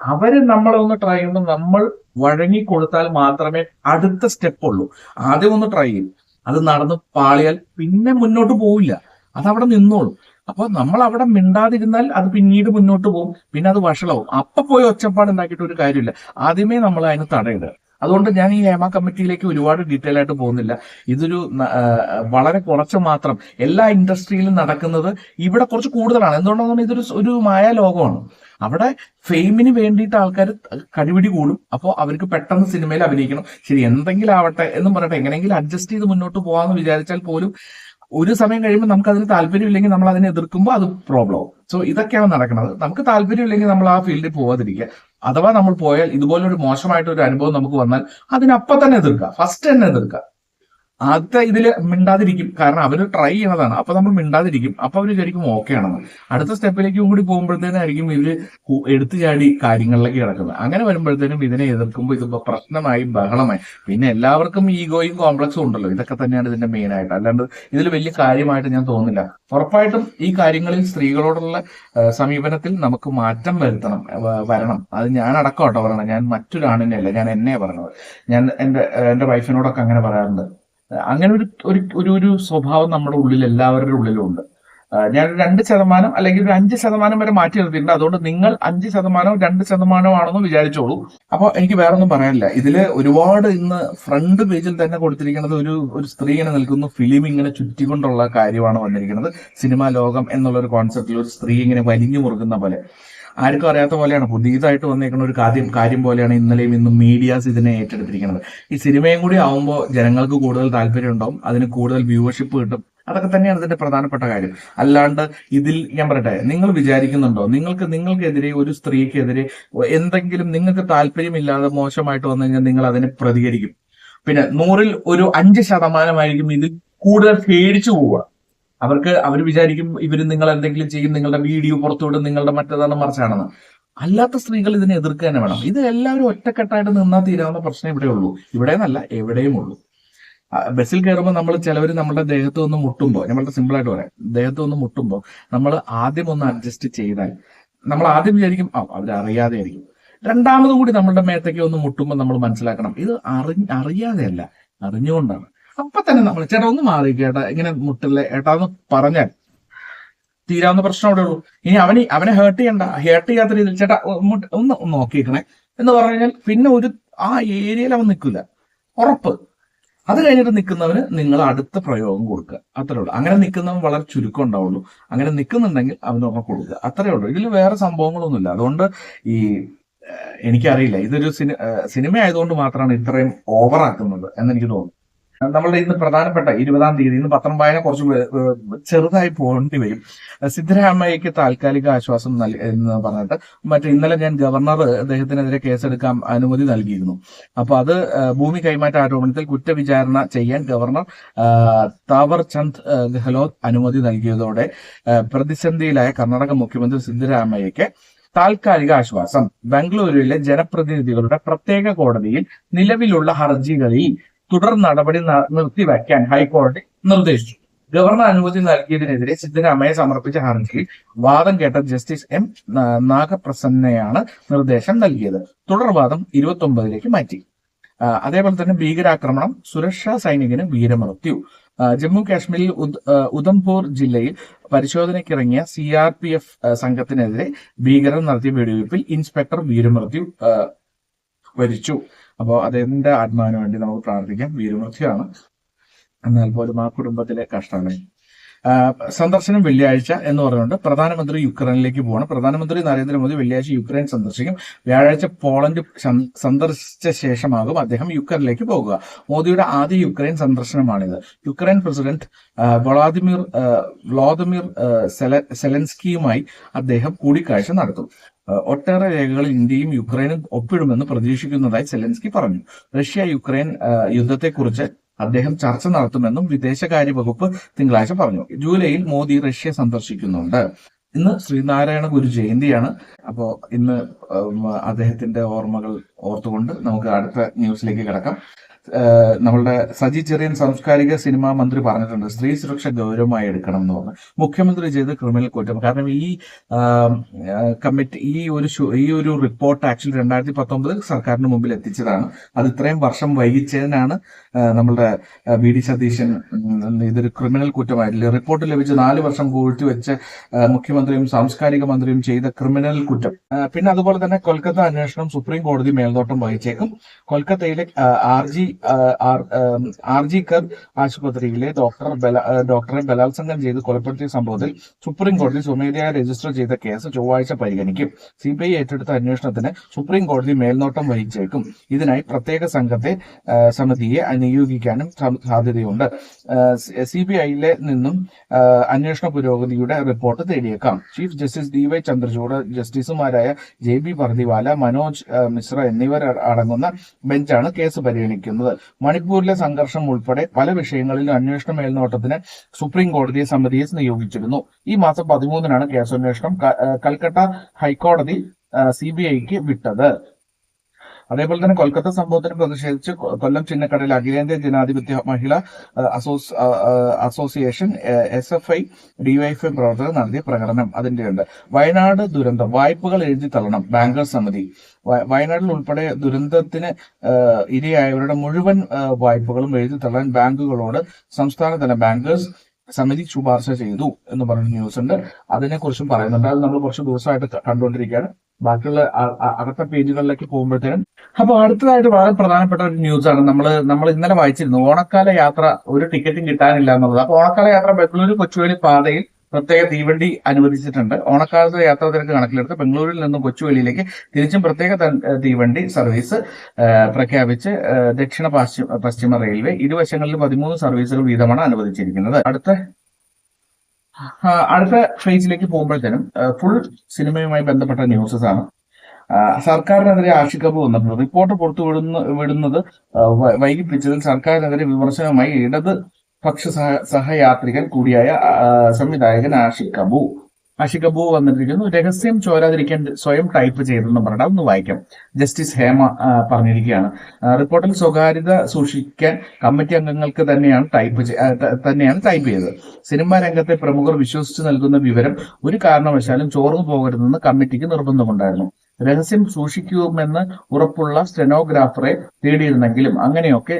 അവർ നമ്മളെ ഒന്ന് ട്രൈ ചെയ്യുമ്പോൾ നമ്മൾ വഴങ്ങി കൊടുത്താൽ മാത്രമേ അടുത്ത സ്റ്റെപ്പ് ഉള്ളൂ. ആദ്യം ഒന്ന് ട്രൈ ചെയ്യും. അത് നടന്ന് പാളിയാൽ പിന്നെ മുന്നോട്ട് പോവില്ല. അത് അവിടെ നിന്നോളും. അപ്പൊ നമ്മൾ അവിടെ മിണ്ടാതിരുന്നാൽ അത് പിന്നീട് മുന്നോട്ട് പോകും. പിന്നെ അത് വഷളാവും. അപ്പൊ പോയി ഒച്ചപ്പാട് ഉണ്ടാക്കിയിട്ട് ഒരു കാര്യമില്ല. ആദ്യമേ നമ്മൾ അതിന് തടയിടുക. അതുകൊണ്ട് ഞാൻ ഈ ഹേമ കമ്മിറ്റിയിലേക്ക് ഒരുപാട് ഡീറ്റെയിൽ ആയിട്ട് പോകുന്നില്ല. ഇതൊരു വളരെ കുറച്ച് മാത്രം എല്ലാ ഇൻഡസ്ട്രിയിലും നടക്കുന്നത് ഇവിടെ കുറച്ച് കൂടുതലാണ്. എന്തുകൊണ്ടാണെന്ന് പറഞ്ഞാൽ ഇതൊരു ഒരു മായ ലോകമാണ്. അവിടെ ഫെയിമിന് വേണ്ടിയിട്ട് ആൾക്കാർ കഴിവിടി കൂടും. അപ്പോൾ അവർക്ക് പെട്ടെന്ന് സിനിമയിൽ അഭിനയിക്കണം. ശരി എന്തെങ്കിലും ആവട്ടെ എന്നും പറഞ്ഞിട്ട് എങ്ങനെയെങ്കിലും അഡ്ജസ്റ്റ് ചെയ്ത് മുന്നോട്ട് പോകാമെന്ന് വിചാരിച്ചാൽ പോലും ഒരു സമയം കഴിയുമ്പോൾ നമുക്ക് അതിന് താല്പര്യമില്ലെങ്കിൽ നമ്മൾ അതിനെ എതിർക്കുമ്പോൾ അത് പ്രോബ്ലം ആവും. സോ ഇതൊക്കെയാണ് നടക്കുന്നത്. നമുക്ക് താല്പര്യമില്ലെങ്കിൽ നമ്മൾ ആ ഫീൽഡിൽ പോവാതിരിക്കുക. അഥവാ നമ്മൾ പോയാൽ ഇതുപോലൊരു മോശമായിട്ട് ഒരു അനുഭവം നമുക്ക് വന്നാൽ അതിനപ്പം തന്നെ എതിർക്കുക ഫസ്റ്റ് തന്നെ എതിർക്കുക ആദ്യത്തെ ഇതിൽ മിണ്ടാതിരിക്കും. കാരണം അവർ ട്രൈ ചെയ്യണതാണ് അപ്പൊ നമ്മൾ മിണ്ടാതിരിക്കും. അപ്പൊ അവർ വിചാരിക്കും ഓക്കെ ആണെന്ന്. അടുത്ത സ്റ്റെപ്പിലേക്കും കൂടി പോകുമ്പോഴത്തേനായിരിക്കും ഇവർ എടുത്തു ചാടി കാര്യങ്ങളിലേക്ക് കിടക്കുന്നത്. അങ്ങനെ വരുമ്പോഴത്തേനും ഇതിനെ എതിർക്കുമ്പോൾ ഇതിപ്പോ പ്രശ്നമായി ബഹളമായി. പിന്നെ എല്ലാവർക്കും ഈഗോയും കോംപ്ലക്സും ഉണ്ടല്ലോ. ഇതൊക്കെ തന്നെയാണ് ഇതിന്റെ മെയിൻ ആയിട്ട്. അല്ലാണ്ട് ഇതിൽ വലിയ കാര്യമായിട്ട് ഞാൻ തോന്നുന്നില്ല. ഉറപ്പായിട്ടും ഈ കാര്യങ്ങളിൽ സ്ത്രീകളോടുള്ള സമീപനത്തിൽ നമുക്ക് മാറ്റം വരുത്തണം വരണം. അത് ഞാൻ അടക്കം കേട്ടോ പറയണം ഞാൻ മറ്റൊരാണിനെ അല്ല ഞാൻ എന്നെ പറയണത്. ഞാൻ എന്റെ എന്റെ വൈഫിനോടൊക്കെ അങ്ങനെ പറയാറുണ്ട്. അങ്ങനെ ഒരു ഒരു ഒരു സ്വഭാവം നമ്മുടെ ഉള്ളിൽ എല്ലാവരുടെ ഉള്ളിലും ഉണ്ട്. ഞാൻ രണ്ട് ശതമാനം അല്ലെങ്കിൽ ഒരു അഞ്ച് ശതമാനം വരെ മാറ്റി നിർത്തിയിട്ടുണ്ട്. അതുകൊണ്ട് നിങ്ങൾ അഞ്ച് ശതമാനവും രണ്ട് ശതമാനമാണെന്ന് വിചാരിച്ചോളൂ. അപ്പോൾ എനിക്ക് വേറെ ഒന്നും പറയാനില്ല. ഇതിൽ ഒരുപാട് ഇന്ന് ഫ്രണ്ട് പേജിൽ തന്നെ കൊടുത്തിരിക്കുന്നത് ഒരു ഒരു സ്ത്രീ ഇങ്ങനെ നിൽക്കുന്നു ഫിലിം ഇങ്ങനെ ചുറ്റിക്കൊണ്ടുള്ള കാര്യമാണ് വന്നിരിക്കുന്നത്. സിനിമാ ലോകം എന്നുള്ള ഒരു കോൺസെപ്റ്റിൽ ഒരു സ്ത്രീ ഇങ്ങനെ വലിഞ്ഞു മുറുകുന്ന പോലെ. ആർക്കും അറിയാത്ത പോലെയാണ്. പുതിയതായിട്ട് വന്നേക്കുന്ന ഒരു കാര്യം കാര്യം പോലെയാണ് ഇന്നലെയും ഇന്നും മീഡിയാസ് ഇതിനെ ഏറ്റെടുത്തിരിക്കുന്നത്. ഈ സിനിമയും കൂടി ആവുമ്പോൾ ജനങ്ങൾക്ക് കൂടുതൽ താല്പര്യം ഉണ്ടാവും അതിന് കൂടുതൽ വ്യൂവർഷിപ്പ് കിട്ടും. അതൊക്കെ തന്നെയാണ് ഇതിന്റെ പ്രധാനപ്പെട്ട കാര്യം. അല്ലാണ്ട് ഇതിൽ ഞാൻ പറയട്ടെ നിങ്ങൾ വിചാരിക്കുന്നുണ്ടോ? നിങ്ങൾക്ക് നിങ്ങൾക്കെതിരെ ഒരു സ്ത്രീക്കെതിരെ എന്തെങ്കിലും നിങ്ങൾക്ക് താല്പര്യമില്ലാതെ മോശമായിട്ട് വന്നു കഴിഞ്ഞാൽ നിങ്ങൾ അതിനെ പ്രതികരിക്കും. പിന്നെ നൂറിൽ ഒരു അഞ്ച് ശതമാനമായിരിക്കും ഇതിൽ കൂടുതൽ പേടിച്ചു പോവുക. അവർക്ക് അവർ വിചാരിക്കും ഇവർ നിങ്ങൾ എന്തെങ്കിലും ചെയ്യും നിങ്ങളുടെ വീഡിയോ പുറത്തുവിടും നിങ്ങളുടെ മറ്റേതാണ് മറിച്ചാണെന്ന്. അല്ലാത്ത സ്ത്രീകൾ ഇതിനെ എതിർക്കുക തന്നെ വേണം. ഇത് എല്ലാവരും ഒറ്റക്കെട്ടായിട്ട് നിന്നാൽ തീരാവുന്ന പ്രശ്നം ഇവിടെ ഉള്ളൂ. ഇവിടെ നിന്നല്ല എവിടെയും ഉള്ളൂ. ബസ്സിൽ കയറുമ്പോൾ നമ്മൾ ചിലവർ നമ്മുടെ ദേഹത്ത് ഒന്ന് മുട്ടുമ്പോൾ നമ്മളുടെ സിമ്പിളായിട്ട് പറയാം. ദേഹത്ത് ഒന്ന് മുട്ടുമ്പോൾ നമ്മൾ ആദ്യം ഒന്ന് അഡ്ജസ്റ്റ് ചെയ്താൽ നമ്മൾ ആദ്യം വിചാരിക്കും ആ അവരറിയാതെ ആയിരിക്കും. രണ്ടാമത് കൂടി നമ്മളുടെ മേത്തേക്ക് ഒന്ന് മുട്ടുമ്പോൾ നമ്മൾ മനസ്സിലാക്കണം ഇത് അറി അറിയാതെയല്ല അറിഞ്ഞുകൊണ്ടാണ്. അപ്പൊ തന്നെ നമ്മൾ ചേട്ടാ ഒന്ന് മാറി കേട്ടാ ഇങ്ങനെ മുട്ടല്ലേ ഏട്ടാ എന്ന് പറഞ്ഞാൽ തീരാവുന്ന പ്രശ്നം അവിടെ ഉള്ളൂ. ഇനി അവന് അവനെ ഹേർട്ട് ചെയ്യണ്ട. ഹേർട്ട് ചെയ്യാത്ത രീതിയിൽ ചേട്ടാ ഒന്ന് നോക്കിക്കണേ എന്ന് പറഞ്ഞു കഴിഞ്ഞാൽ പിന്നെ ഒരു ആ ഏരിയയിൽ അവൻ നിൽക്കില്ല ഉറപ്പ്. അത് കഴിഞ്ഞിട്ട് നിൽക്കുന്നവന് നിങ്ങൾ അടുത്ത പ്രയോഗം കൊടുക്കുക. അത്രേ ഉള്ളൂ. അങ്ങനെ നിൽക്കുന്നവൻ വളരെ ചുരുക്കം ഉണ്ടാവുള്ളൂ. അങ്ങനെ നിൽക്കുന്നുണ്ടെങ്കിൽ അവന് ഉറപ്പ് കൊടുക്കുക. അത്രേ ഉള്ളൂ. ഇതിൽ വേറെ സംഭവങ്ങളൊന്നുമില്ല. അതുകൊണ്ട് ഈ എനിക്കറിയില്ല. ഇതൊരു സിനിമ സിനിമ ആയതുകൊണ്ട് മാത്രമാണ് ഇത്രയും ഓവറാക്കുന്നത് എന്നെനിക്ക് തോന്നുന്നു. നമ്മളുടെ ഇന്ന് പ്രധാനപ്പെട്ട ഇരുപതാം തീയതി ഇന്ന് പത്രം വായന കുറച്ച് ചെറുതായി പോകേണ്ടി വരും. സിദ്ധരാമയ്യക്ക് താൽക്കാലിക ആശ്വാസം നൽകി എന്ന് പറഞ്ഞിട്ട് മറ്റേ ഇന്നലെ ഞാൻ ഗവർണർ അദ്ദേഹത്തിനെതിരെ കേസെടുക്കാൻ അനുമതി നൽകിയിരുന്നു. അപ്പൊ അത് ഭൂമി കൈമാറ്റ ആരോപണത്തിൽ കുറ്റവിചാരണ ചെയ്യാൻ ഗവർണർ താവർ ചന്ദ് ഗെഹ്ലോത്ത് അനുമതി നൽകിയതോടെ പ്രതിസന്ധിയിലായ കർണാടക മുഖ്യമന്ത്രി സിദ്ധരാമയ്യക്ക് താൽക്കാലിക ആശ്വാസം. ബംഗളൂരുവിലെ ജനപ്രതിനിധികളുടെ പ്രത്യേക കോടതിയിൽ നിലവിലുള്ള ഹർജികളിൽ തുടർ നടപടി നിർത്തിവെക്കാൻ ഹൈക്കോടതി നിർദ്ദേശിച്ചു. ഗവർണർ അനുമതി നൽകിയതിനെതിരെ സിദ്ധരാമയ്യ സമർപ്പിച്ച ഹർജിയിൽ വാദം കേട്ട ജസ്റ്റിസ് എം നാഗപ്രസന്നയാണ് നിർദ്ദേശം നൽകിയത്. തുടർവാദം ഇരുപത്തി ഒമ്പതിലേക്ക് മാറ്റി. അതേപോലെ തന്നെ ഭീകരാക്രമണം സുരക്ഷാ സൈനികന് വീരമൃത്യു. ജമ്മു കാശ്മീരിൽ ഉധംപൂർ ജില്ലയിൽ പരിശോധനയ്ക്കിറങ്ങിയ സി ആർ പി എഫ് സംഘത്തിനെതിരെ ഭീകരർ നടത്തിയ വെടിവയ്പിൽ ഇൻസ്പെക്ടർ വീരമൃത്യു വരിച്ചു. അപ്പോൾ അദ്ദേഹത്തിന്റെ ആത്മാവിന് വേണ്ടി നമുക്ക് പ്രാർത്ഥിക്കാം? വീരമൃത്യുവാണ്. എന്നാൽ പോലും ആ കുടുംബത്തിലെ കഷ്ടമാണ് സന്ദർശനം വെള്ളിയാഴ്ച എന്ന് പറഞ്ഞുകൊണ്ട് പ്രധാനമന്ത്രി യുക്രൈനിലേക്ക് പോകണം. പ്രധാനമന്ത്രി നരേന്ദ്രമോദി വെള്ളിയാഴ്ച യുക്രൈൻ സന്ദർശിക്കും. വ്യാഴാഴ്ച പോളണ്ട് സന്ദർശിച്ച ശേഷമാകും അദ്ദേഹം യുക്രൈനിലേക്ക് പോകുക. മോദിയുടെ ആദ്യ യുക്രൈൻ സന്ദർശനമാണിത്. യുക്രൈൻ പ്രസിഡന്റ് വ്ളാദിമിർ വ്ളാദിമിർ സെലൻസ്കിയുമായി അദ്ദേഹം കൂടിക്കാഴ്ച നടത്തും. ഒട്ടേറെ രേഖകൾ ഇന്ത്യയും യുക്രൈനും ഒപ്പിടുമെന്ന് പ്രതീക്ഷിക്കുന്നതായി സെലൻസ്കി പറഞ്ഞു. റഷ്യ യുക്രൈൻ യുദ്ധത്തെക്കുറിച്ച് അദ്ദേഹം ചർച്ച നടത്തുമെന്നും വിദേശകാര്യ വകുപ്പ് തിങ്കളാഴ്ച പറഞ്ഞു. ജൂലൈയിൽ മോദി റഷ്യ സന്ദർശിക്കുന്നുണ്ട്. ഇന്ന് ശ്രീനാരായണ ഗുരു ജയന്തിയാണ്. അപ്പോ ഇന്ന് അദ്ദേഹത്തിന്റെ ഓർമ്മകൾ ഓർത്തുകൊണ്ട് നമുക്ക് അടുത്ത ന്യൂസിലേക്ക് കിടക്കാം. നമ്മളുടെ സജി ചെറിയൻ സാംസ്കാരിക സിനിമാ മന്ത്രി പറഞ്ഞിട്ടുണ്ട് സ്ത്രീ സുരക്ഷ ഗൗരവമായി എടുക്കണം എന്ന് പറഞ്ഞു. മുഖ്യമന്ത്രി ചെയ്ത് ക്രിമിനൽ കുറ്റം. കാരണം ഈ കമ്മിറ്റി ഈ ഒരു ഈ ഒരു റിപ്പോർട്ട് ആക്ച്വലി രണ്ടായിരത്തി പത്തൊമ്പത് സർക്കാരിന് മുമ്പിൽ എത്തിച്ചതാണ്. അത് ഇത്രയും വർഷം വൈകിച്ചതിനാണ് നമ്മളുടെ വി ഡി സതീശൻ ഇതൊരു ക്രിമിനൽ കുറ്റമായിട്ടില്ല? റിപ്പോർട്ട് ലഭിച്ച് നാല് വർഷം കൂഴ്ത്തി വെച്ച് മുഖ്യമന്ത്രിയും സാംസ്കാരിക മന്ത്രിയും ചെയ്ത ക്രിമിനൽ കുറ്റം. പിന്നെ അതുപോലെ തന്നെ കൊൽക്കത്ത അന്വേഷണം സുപ്രീം കോടതി മേൽനോട്ടം വഹിച്ചേക്കും. കൊൽക്കത്തയിലെ ആർ ജി ആർ ജി കർ ആശുപത്രിയിലെ ഡോക്ടർ ഡോക്ടറെ ബലാത്സംഗം ചെയ്ത് കൊലപ്പെടുത്തിയ സംഭവത്തിൽ സുപ്രീം കോടതി രജിസ്റ്റർ ചെയ്ത കേസ് ചൊവ്വാഴ്ച പരിഗണിക്കും. സി ബി ഐ ഏറ്റെടുത്ത അന്വേഷണത്തിന് സുപ്രീം കോടതി മേൽനോട്ടം വഹിച്ചേക്കും. ഇതിനായി പ്രത്യേക സംഘത്തെ സമിതിയെ നിയോഗിക്കാനും സാധ്യതയുണ്ട്. സി ബി ഐയിലെ നിന്നും അന്വേഷണ പുരോഗതിയുടെ report തേടിയേക്കാം. Chief justice D Y Chandrachud ജസ്റ്റിസുമാരായ ജെ ബി പർദിവാല മനോജ് മിശ്ര എന്നിവർ അടങ്ങുന്ന ബെഞ്ചാണ് കേസ് പരിഗണിക്കുന്നത്. മണിപ്പൂരിലെ സംഘർഷം ഉൾപ്പെടെ പല വിഷയങ്ങളിലും അന്വേഷണ മേൽനോട്ടത്തിന് സുപ്രീം കോടതി സമിതിയെ നിയോഗിച്ചിരുന്നു. ഈ മാസം പതിമൂന്നിനാണ് കേസന്വേഷണം കൽക്കട്ട ഹൈക്കോടതി സി ബി ഐക്ക് വിട്ടത്. അതേപോലെ തന്നെ കൊൽക്കത്ത സംഭവത്തിന് പ്രതിഷേധിച്ച് കൊല്ലം ചിന്നക്കടയിൽ അഖിലേന്ത്യാ ജനാധിപത്യ മഹിളാ association S F I DYFI പ്രവർത്തകർ നടത്തിയ പ്രകടനം അതിന്റെയുണ്ട്. വയനാട് ദുരന്തം വായ്പകൾ എഴുതി തള്ളണം ബാങ്കേഴ്സ് സമിതി. വയനാട്ടിൽ ഉൾപ്പെടെ ദുരന്തത്തിന് ഇരയായവരുടെ മുഴുവൻ വായ്പകളും എഴുതി തള്ളാൻ ബാങ്കുകളോട് സംസ്ഥാനതല ബാങ്കേഴ്സ് സമിതി ശുപാർശ ചെയ്തു എന്ന് പറഞ്ഞ ന്യൂസ് ഉണ്ട് അതിനെക്കുറിച്ചും പറയുന്നുണ്ട്. അത് നമ്മൾ കുറച്ച് ദിവസമായിട്ട് കണ്ടുകൊണ്ടിരിക്കുകയാണ്. ബാക്കിയുള്ള അകത്ത പേജുകളിലേക്ക് പോകുമ്പോഴത്തേനും. അപ്പൊ അടുത്തതായിട്ട് വളരെ പ്രധാനപ്പെട്ട ഒരു ന്യൂസ് ആണ് നമ്മൾ നമ്മൾ ഇന്നലെ വായിച്ചിരുന്നു. ഓണക്കാല യാത്ര ഒരു ടിക്കറ്റും കിട്ടാനില്ല എന്നുള്ളത്. അപ്പൊ ഓണക്കാല യാത്ര ബംഗളൂരു കൊച്ചുവേളി പാതയിൽ പ്രത്യേക തീവണ്ടി അനുവദിച്ചിട്ടുണ്ട്. ഓണക്കാലത്തെ യാത്രാ തിരക്ക് കണക്കിലെടുത്ത് ബംഗളൂരിൽ നിന്നും കൊച്ചുവേളിയിലേക്ക് തിരിച്ചും പ്രത്യേക തീവണ്ടി സർവീസ് പ്രഖ്യാപിച്ച് ദക്ഷിണ പശ്ചിമ പശ്ചിമ റെയിൽവേ ഇരുവശങ്ങളിലും പതിമൂന്ന് സർവീസുകൾ വീതമാണ് അനുവദിച്ചിരിക്കുന്നത്. അടുത്ത അടുത്ത ഫേജിലേക്ക് പോകുമ്പോഴത്തേനും ഫുൾ സിനിമയുമായി ബന്ധപ്പെട്ട ന്യൂസസ് ആണ്. സർക്കാരിനെതിരെ ആക്ഷിക്കപ്പ് വന്നിട്ടുണ്ട് റിപ്പോർട്ട് പുറത്തു വിടുന്ന വിടുന്നത് വൈകിപ്പിച്ചതിൽ സർക്കാരിനെതിരെ വിമർശനവുമായി ഇടത് പക്ഷ സഹ സഹയാത്രികൻ കൂടിയായ സംവിധായകൻ ആഷിഖ് അബു ആഷിഖ് അബു വന്നിരിക്കുന്നു. രഹസ്യം ചോരാതിരിക്കാൻ സ്വയം ടൈപ്പ് ചെയ്തെന്ന് പറഞ്ഞാൽ ഒന്ന് വായിക്കാം. ജസ്റ്റിസ് ഹേമ പറഞ്ഞിരിക്കുകയാണ്. റിപ്പോർട്ടിൽ സ്വകാര്യത സൂക്ഷിക്കാൻ കമ്മിറ്റി അംഗങ്ങൾക്ക് തന്നെയാണ് ടൈപ്പ് തന്നെയാണ് ടൈപ്പ് ചെയ്തത്. സിനിമാ രംഗത്തെ പ്രമുഖർ വിശ്വസിച്ച് നൽകുന്ന വിവരം ഒരു കാരണവശാലും ചോർന്നു പോകരുതെന്ന് കമ്മിറ്റിക്ക് നിർബന്ധമുണ്ടായിരുന്നു. രഹസ്യം സൂക്ഷിക്കുമെന്ന് ഉറപ്പുള്ള സ്റ്റെനോഗ്രാഫറെ തേടിയിരുന്നെങ്കിലും അങ്ങനെയൊക്കെ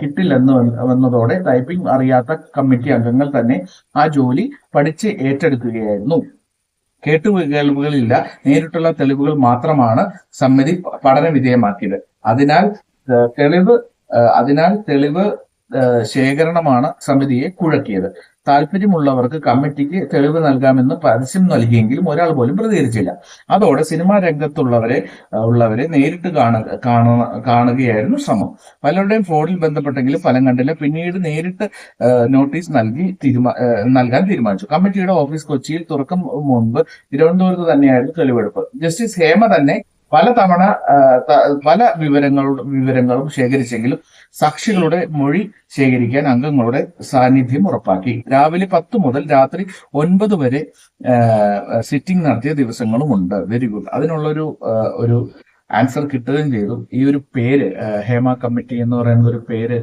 കിട്ടില്ലെന്ന് വന്നതോടെ ടൈപ്പിംഗ് അറിയാത്ത കമ്മിറ്റി അംഗങ്ങൾ തന്നെ ആ ജോലി പഠിച്ച് ഏറ്റെടുക്കുകയായിരുന്നു. കേട്ടുകേൾവുകളില്ല നേരിട്ടുള്ള തെളിവുകൾ മാത്രമാണ് സമിതി പഠന വിധേയമാക്കിയത്. അതിനാൽ തെളിവ് അതിനാൽ തെളിവ് ശേഖരണമാണ് സമിതിയെ കുഴക്കിയത്. താല്പര്യമുള്ളവർക്ക് കമ്മിറ്റിക്ക് തെളിവ് നൽകാമെന്ന് പരസ്യം നൽകിയെങ്കിലും ഒരാൾ പോലും പ്രതികരിച്ചില്ല. അതോടെ സിനിമാ രംഗത്തുള്ളവരെ ഉള്ളവരെ നേരിട്ട് കാണുക കാണുക കാണുകയായിരുന്നു ശ്രമം. പലരുടെയും ഫോണിൽ ബന്ധപ്പെട്ടെങ്കിലും ഫലം കണ്ടില്ല. പിന്നീട് നേരിട്ട് നോട്ടീസ് നൽകി തീരുമാ നൽകാൻ തീരുമാനിച്ചു. കമ്മിറ്റിയുടെ ഓഫീസ് കൊച്ചിയിൽ തുറക്കും മുൻപ് തിരുവനന്തപുരത്ത് തന്നെയായിരുന്നു തെളിവെടുപ്പ്. ജസ്റ്റിസ് ഹേമ തന്നെ പലതവണ പല വിവരങ്ങളും വിവരങ്ങളും ശേഖരിച്ചെങ്കിലും സാക്ഷികളുടെ മൊഴി ശേഖരിക്കാൻ അംഗങ്ങളുടെ സാന്നിധ്യം ഉറപ്പാക്കി. രാവിലെ പത്ത് മുതൽ രാത്രി ഒൻപത് വരെ സിറ്റിംഗ് നടത്തിയ ദിവസങ്ങളുമുണ്ട്. വെരി ഗുഡ് അതിനുള്ളൊരു ഒരു ആൻസർ കിട്ടുകയും ചെയ്തു. ഈ ഒരു പേര് ഹേമ കമ്മിറ്റി എന്ന് പറയുന്ന ഒരു പേര്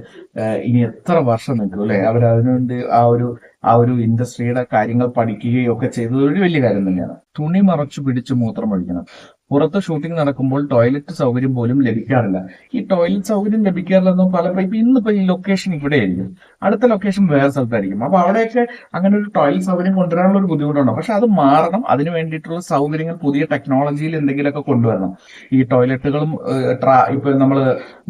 ഇനി എത്ര വർഷം നിൽക്കും അല്ലെ? അവർ അതിനുവേണ്ടി ആ ഒരു ആ ഒരു ഇൻഡസ്ട്രിയുടെ കാര്യങ്ങൾ പഠിക്കുകയും ഒക്കെ ചെയ്തത് ഒരു വലിയ കാര്യം തന്നെയാണ്. തുണി മറച്ചു പിടിച്ച് മൂത്രം ഒഴിക്കണം പുറത്ത് ഷൂട്ടിംഗ് നടക്കുമ്പോൾ ടോയ്ലറ്റ് സൗകര്യം പോലും ലഭിക്കാറില്ല. ഈ ടോയ്ലറ്റ് സൗകര്യം ലഭിക്കാറില്ലെന്നും പല ഇപ്പൊ ഇന്നിപ്പോ ഈ ലൊക്കേഷൻ ഇവിടെ ആയിരിക്കും അടുത്ത ലൊക്കേഷൻ വേറെ സ്ഥലത്തായിരിക്കും. അപ്പൊ അവിടെയൊക്കെ അങ്ങനെ ഒരു ടോയ്ലറ്റ് സൗകര്യം കൊണ്ടുവരാനുള്ള ഒരു ബുദ്ധിമുട്ടുണ്ട്. പക്ഷെ അത് മാറണം. അതിന് വേണ്ടിയിട്ടുള്ള സൗകര്യങ്ങൾ പുതിയ ടെക്നോളജിയിൽ എന്തെങ്കിലുമൊക്കെ കൊണ്ടുവരണം. ഈ ടോയ്ലറ്റുകളും ഇപ്പൊ നമ്മൾ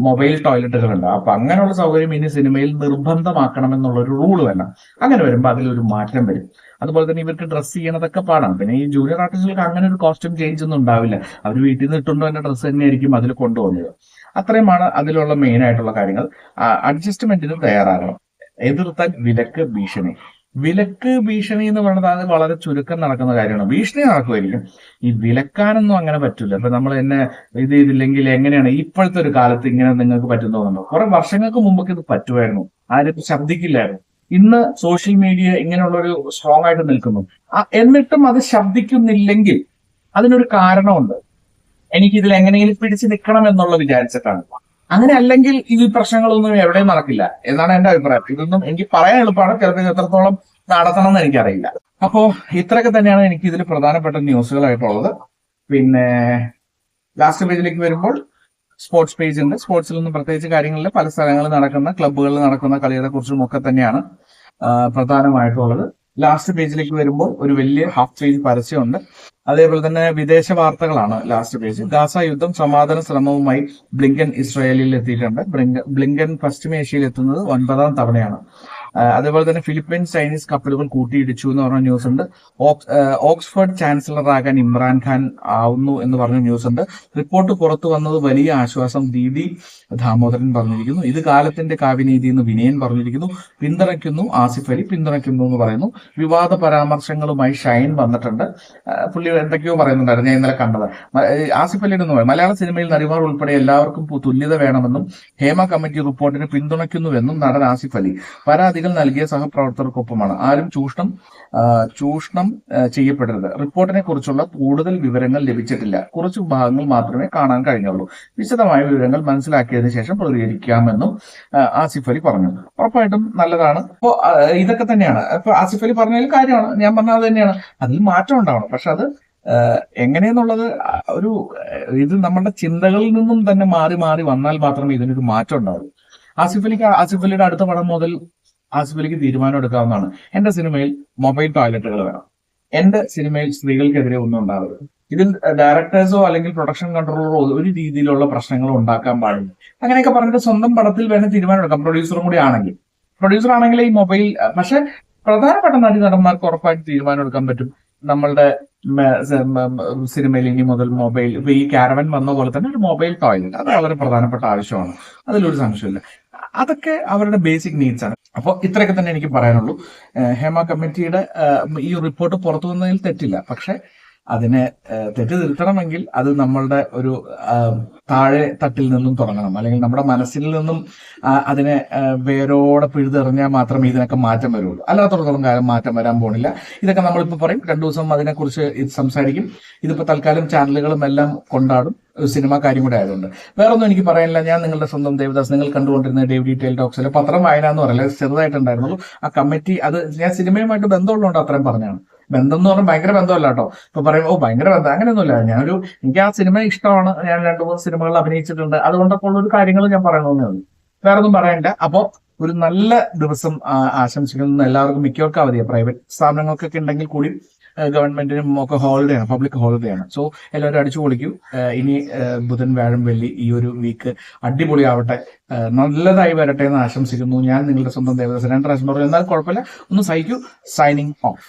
മൊബൈൽ ടോയ്ലറ്റുകളുണ്ട് അപ്പൊ അങ്ങനെയുള്ള സൗകര്യം ഇനി സിനിമയിൽ നിർബന്ധമാക്കണം എന്നുള്ള ഒരു റൂൾ വേണം. അങ്ങനെ വരുമ്പോൾ അതിലൊരു മാറ്റം വരും. അതുപോലെ തന്നെ ഇവർക്ക് ഡ്രസ്സ് ചെയ്യണതൊക്കെ പാടാണ്. പിന്നെ ഈ ജൂനിയർ ആർട്ടിസ്റ്റുകൾക്ക് അങ്ങനെ ഒരു കോസ്റ്റ്യൂം ചേഞ്ച് ഒന്നും ഉണ്ടാവില്ല. അവർ വീട്ടിൽ നിന്ന് ഇട്ടുണ്ടോ എന്ന ഡ്രസ്സ് തന്നെയായിരിക്കും അതിൽ കൊണ്ടുപോകുന്നത്. അത്രയുമാണ് അതിലുള്ള മെയിൻ ആയിട്ടുള്ള കാര്യങ്ങൾ. അഡ്ജസ്റ്റ്മെന്റിന് തയ്യാറാകണം. എതിർത്താൻ വിലക്ക് ഭീഷണി. വിലക്ക് ഭീഷണി എന്ന് പറയുന്നത് അത് വളരെ ചുരുക്കം നടക്കുന്ന കാര്യമാണ്. ഭീഷണി നടക്കുമായിരിക്കും. ഈ വിലക്കാനൊന്നും അങ്ങനെ പറ്റില്ല. ഇപ്പൊ നമ്മൾ എന്നെ ഇത് ചെയ്തില്ലെങ്കിൽ എങ്ങനെയാണ് ഇപ്പോഴത്തെ ഒരു കാലത്ത് ഇങ്ങനെ നിങ്ങൾക്ക് പറ്റുന്നു കുറെ വർഷങ്ങൾക്ക് മുമ്പൊക്കെ ഇത് പറ്റുമായിരുന്നു. ആരും ശബ്ദിക്കില്ലായിരുന്നു. ഇന്ന് സോഷ്യൽ മീഡിയ ഇങ്ങനെയുള്ള ഒരു സ്ട്രോങ് ആയിട്ട് നിൽക്കുന്നു എന്നിട്ടും അത് ശബ്ദിക്കുന്നില്ലെങ്കിൽ അതിനൊരു കാരണമുണ്ട്. എനിക്ക് ഇതിൽ എങ്ങനെയെങ്കിലും പിടിച്ചു നിൽക്കണം എന്നുള്ള വിചാരിച്ചിട്ടാണ്. അങ്ങനെ അല്ലെങ്കിൽ ഈ പ്രശ്നങ്ങളൊന്നും എവിടെയും നടക്കില്ല. എന്നാണ് എന്റെ അഭിപ്രായം. ഇതൊന്നും എനിക്ക് പറയാൻ എളുപ്പമാണ്. ചിലപ്പോൾ എത്രത്തോളം നടത്തണം എന്ന് എനിക്കറിയില്ല. അപ്പോ ഇത്രയൊക്കെ തന്നെയാണ് എനിക്ക് ഇതിൽ പ്രധാനപ്പെട്ട ന്യൂസുകളായിട്ടുള്ളത്. പിന്നെ ലാസ്റ്റ് പേജിലേക്ക് വരുമ്പോൾ സ്പോർട്സ് പേജ് ഉണ്ട്. സ്പോർട്സിൽ നിന്നും പ്രത്യേകിച്ച് കാര്യങ്ങളിൽ പല സ്ഥലങ്ങളിൽ നടക്കുന്ന ക്ലബ്ബുകളിൽ നടക്കുന്ന കളികളെ കുറിച്ചും ഒക്കെ തന്നെയാണ് പ്രധാനമായിട്ടുള്ളത്. ലാസ്റ്റ് പേജിലേക്ക് വരുമ്പോൾ ഒരു വലിയ ഹാഫ് പേജ് പരസ്യമുണ്ട്. അതേപോലെ തന്നെ വിദേശ വാർത്തകളാണ് ലാസ്റ്റ് പേജ് ഗാസ യുദ്ധം സമാധാന ശ്രമവുമായി ബ്ലിങ്കൻ ഇസ്രായേലിൽ എത്തിയിട്ടുണ്ട്. ബ്ലിങ്ക- ബ്ലിങ്കൻ പശ്ചിമേഷ്യയിൽ എത്തുന്നത് ഒൻപതാം തവണയാണ്. അതേപോലെ തന്നെ ഫിലിപ്പീൻസ് ചൈനീസ് കപ്പലുകൾ കൂട്ടിയിടിച്ചു എന്ന് പറഞ്ഞ ന്യൂസ് ഉണ്ട് ഓക്സ്ഫോർഡ് ചാൻസലർ ആകാൻ ഇമ്രാൻഖാൻ ആവുന്നു എന്ന് പറഞ്ഞ ന്യൂസ് ഉണ്ട് റിപ്പോർട്ട് പുറത്തു വന്നത് വലിയ ആശ്വാസം ദീദി ദാമോദരൻ പറഞ്ഞിരിക്കുന്നു. ഇത് കാലത്തിന്റെ കാവ്യനീതി എന്ന് വിനയൻ പറഞ്ഞിരിക്കുന്നു. പിന്തുണയ്ക്കുന്നു ആസിഫ് അലി പിന്തുണയ്ക്കുന്നു എന്ന് പറയുന്നു. വിവാദ പരാമർശങ്ങളുമായി ഷൈൻ വന്നിട്ടുണ്ട്. പുള്ളി എന്തൊക്കെയോ പറയുന്നുണ്ടായിരുന്നു. ഞാൻ ഇന്നലെ കണ്ടത്. ആസിഫ് അലിയുടെ എന്ന് പറയും. മലയാള സിനിമയിൽ നടിമാർ ഉൾപ്പെടെ എല്ലാവർക്കും തുല്യത വേണമെന്നും ഹേമ കമ്മിറ്റി റിപ്പോർട്ടിനെ പിന്തുണയ്ക്കുന്നുവെന്നും നടൻ ആസിഫ് അലി പരാതികൾ നൽകിയ സഹപ്രവർത്തകർക്കൊപ്പമാണ്. ആരും ചൂഷണം ചൂഷണം ചെയ്യപ്പെടരുത്. റിപ്പോർട്ടിനെ കുറിച്ചുള്ള കൂടുതൽ വിവരങ്ങൾ ലഭിച്ചിട്ടില്ല. കുറച്ച് ഭാഗങ്ങൾ മാത്രമേ കാണാൻ കഴിഞ്ഞുള്ളൂ. വിശദമായ വിവരങ്ങൾ മനസ്സിലാക്കിയതിനു ശേഷം പ്രതികരിക്കാമെന്നും ആസിഫ് അലി പറഞ്ഞു. ഉറപ്പായിട്ടും നല്ലതാണ്. അപ്പോ ഇതൊക്കെ തന്നെയാണ്. ഇപ്പൊ ആസിഫ് അലി പറഞ്ഞതിൽ കാര്യമാണ്. ഞാൻ പറഞ്ഞത് തന്നെയാണ്. അതിൽ മാറ്റം ഉണ്ടാവണം. പക്ഷെ അത് എങ്ങനെയെന്നുള്ളത് ഒരു ഇത് നമ്മുടെ ചിന്തകളിൽ നിന്നും തന്നെ മാറി മാറി വന്നാൽ മാത്രമേ ഇതിനൊരു മാറ്റം ഉണ്ടാവൂ. ആസിഫ് അലിക്ക് ആസിഫ് അലിയുടെ അടുത്ത പടം മുതൽ ആസിഫലിക്ക് തീരുമാനം എടുക്കാവുന്നതാണ്. എന്റെ സിനിമയിൽ മൊബൈൽ ടോയ്ലറ്റുകൾ വേണം. എന്റെ സിനിമയിൽ സ്ത്രീകൾക്കെതിരെ ഒന്നും ഉണ്ടാവരുത്. ഇതിൽ ഡയറക്ടേഴ്സോ അല്ലെങ്കിൽ പ്രൊഡക്ഷൻ കൺട്രോളറോ ഒരു രീതിയിലുള്ള പ്രശ്നങ്ങളോ ഉണ്ടാക്കാൻ പാടില്ല. അങ്ങനെയൊക്കെ പറഞ്ഞിട്ട് സ്വന്തം പടത്തിൽ വേണം തീരുമാനം എടുക്കാം പ്രൊഡ്യൂസറും കൂടി ആണെങ്കിൽ. പ്രൊഡ്യൂസർ ആണെങ്കിൽ ഈ മൊബൈൽ പക്ഷെ പ്രധാനപ്പെട്ട നടി നടന്മാർക്ക് ഉറപ്പായിട്ട് തീരുമാനം എടുക്കാൻ പറ്റും. നമ്മളുടെ സിനിമയിൽ ഇനി മുതൽ മൊബൈൽ ഇപ്പൊ ഈ കാരവൻ വന്ന പോലെ തന്നെ ഒരു മൊബൈൽ ടോയ്ലറ്റ് അത് വളരെ പ്രധാനപ്പെട്ട ആവശ്യമാണ്. അതിലൊരു സംശയമില്ല അതൊക്കെ അവരുടെ ബേസിക് നീഡ്സ് ആണ്. അപ്പോൾ ഇത്രയൊക്കെ തന്നെ എനിക്ക് പറയാനുള്ളൂ. ഹേമ കമ്മിറ്റിയുടെ ഈ റിപ്പോർട്ട് പുറത്തു വന്നതിൽ തെറ്റില്ല. പക്ഷെ അതിനെ തെറ്റ് തിരുത്തണമെങ്കിൽ അത് നമ്മളുടെ ഒരു താഴെ തട്ടിൽ നിന്നും തുടങ്ങണം. അല്ലെങ്കിൽ നമ്മുടെ മനസ്സിൽ നിന്നും അതിനെ വേരോടെ പിഴുതെറിഞ്ഞാൽ മാത്രമേ ഇതിനൊക്കെ മാറ്റം വരുള്ളൂ. അല്ലാത്തടത്തോളം കാലം മാറ്റം വരാൻ പോണില്ല. ഇതൊക്കെ നമ്മളിപ്പോൾ പറയും. രണ്ടു ദിവസം അതിനെക്കുറിച്ച് സംസാരിക്കും. ഇതിപ്പോൾ തൽക്കാലം ചാനലുകളും എല്ലാം കൊണ്ടാടും. സിനിമ കാര്യം കൂടെ ആയതുകൊണ്ട്. വേറൊന്നും എനിക്ക് പറയാനില്ല. ഞാൻ നിങ്ങളുടെ സ്വന്തം ദേവദാസ്. നിങ്ങൾ കണ്ടുകൊണ്ടിരുന്ന ഡേവ് ഡീറ്റെയിൽ ടോക്സിലെ പത്രം വായന എന്ന് പറയില്ല ചെറുതായിട്ടുണ്ടായിരുന്നുള്ളൂ. ആ കമ്മിറ്റി അത് ഞാൻ സിനിമയുമായിട്ട് ബന്ധമുള്ളതുകൊണ്ട് അത്രയും പറഞ്ഞാണ് ബന്ധം എന്ന് പറഞ്ഞാൽ ഭയങ്കര ബന്ധമല്ല കേട്ടോ ഇപ്പൊ പറയും ഓ ഭയങ്കര ബന്ധം. അങ്ങനെയൊന്നുമില്ല. ഞാനൊരു എനിക്ക് ആ സിനിമ ഇഷ്ടമാണ്. ഞാൻ രണ്ടു മൂന്ന് സിനിമകൾ അഭിനയിച്ചിട്ടുണ്ട്. അതുകൊണ്ടൊക്കെ ഉള്ള ഒരു കാര്യങ്ങൾ ഞാൻ പറയണമെന്നേ ഉള്ളൂ. വേറെ ഒന്നും പറയണ്ട. അപ്പോൾ ഒരു നല്ല ദിവസം ആശംസിക്കുന്ന എല്ലാവർക്കും മിക്കവർക്കും അവധിയാണ് പ്രൈവറ്റ് സ്ഥാപനങ്ങൾക്കൊക്കെ ഉണ്ടെങ്കിൽ കൂടി ഗവൺമെന്റിനും ഒക്കെ ഹോളിഡേ ആണ് പബ്ലിക് ഹോളിഡേ ആണ് സോ എല്ലാവരും അടിച്ചു പൊളിക്കൂ. ഇനി ബുധൻ വ്യാഴം വെള്ളി ഈ ഒരു വീക്ക് അടിപൊളിയാവട്ടെ. നല്ലതായി വരട്ടെ എന്ന് ആശംസിക്കുന്നു. ഞാൻ നിങ്ങളുടെ സ്വന്തം ദേവദാസ് രണ്ട് പ്രാവശ്യം പറഞ്ഞു. എന്നാൽ കുഴപ്പമില്ല. ഒന്ന് സഹിക്കൂ. Signing off.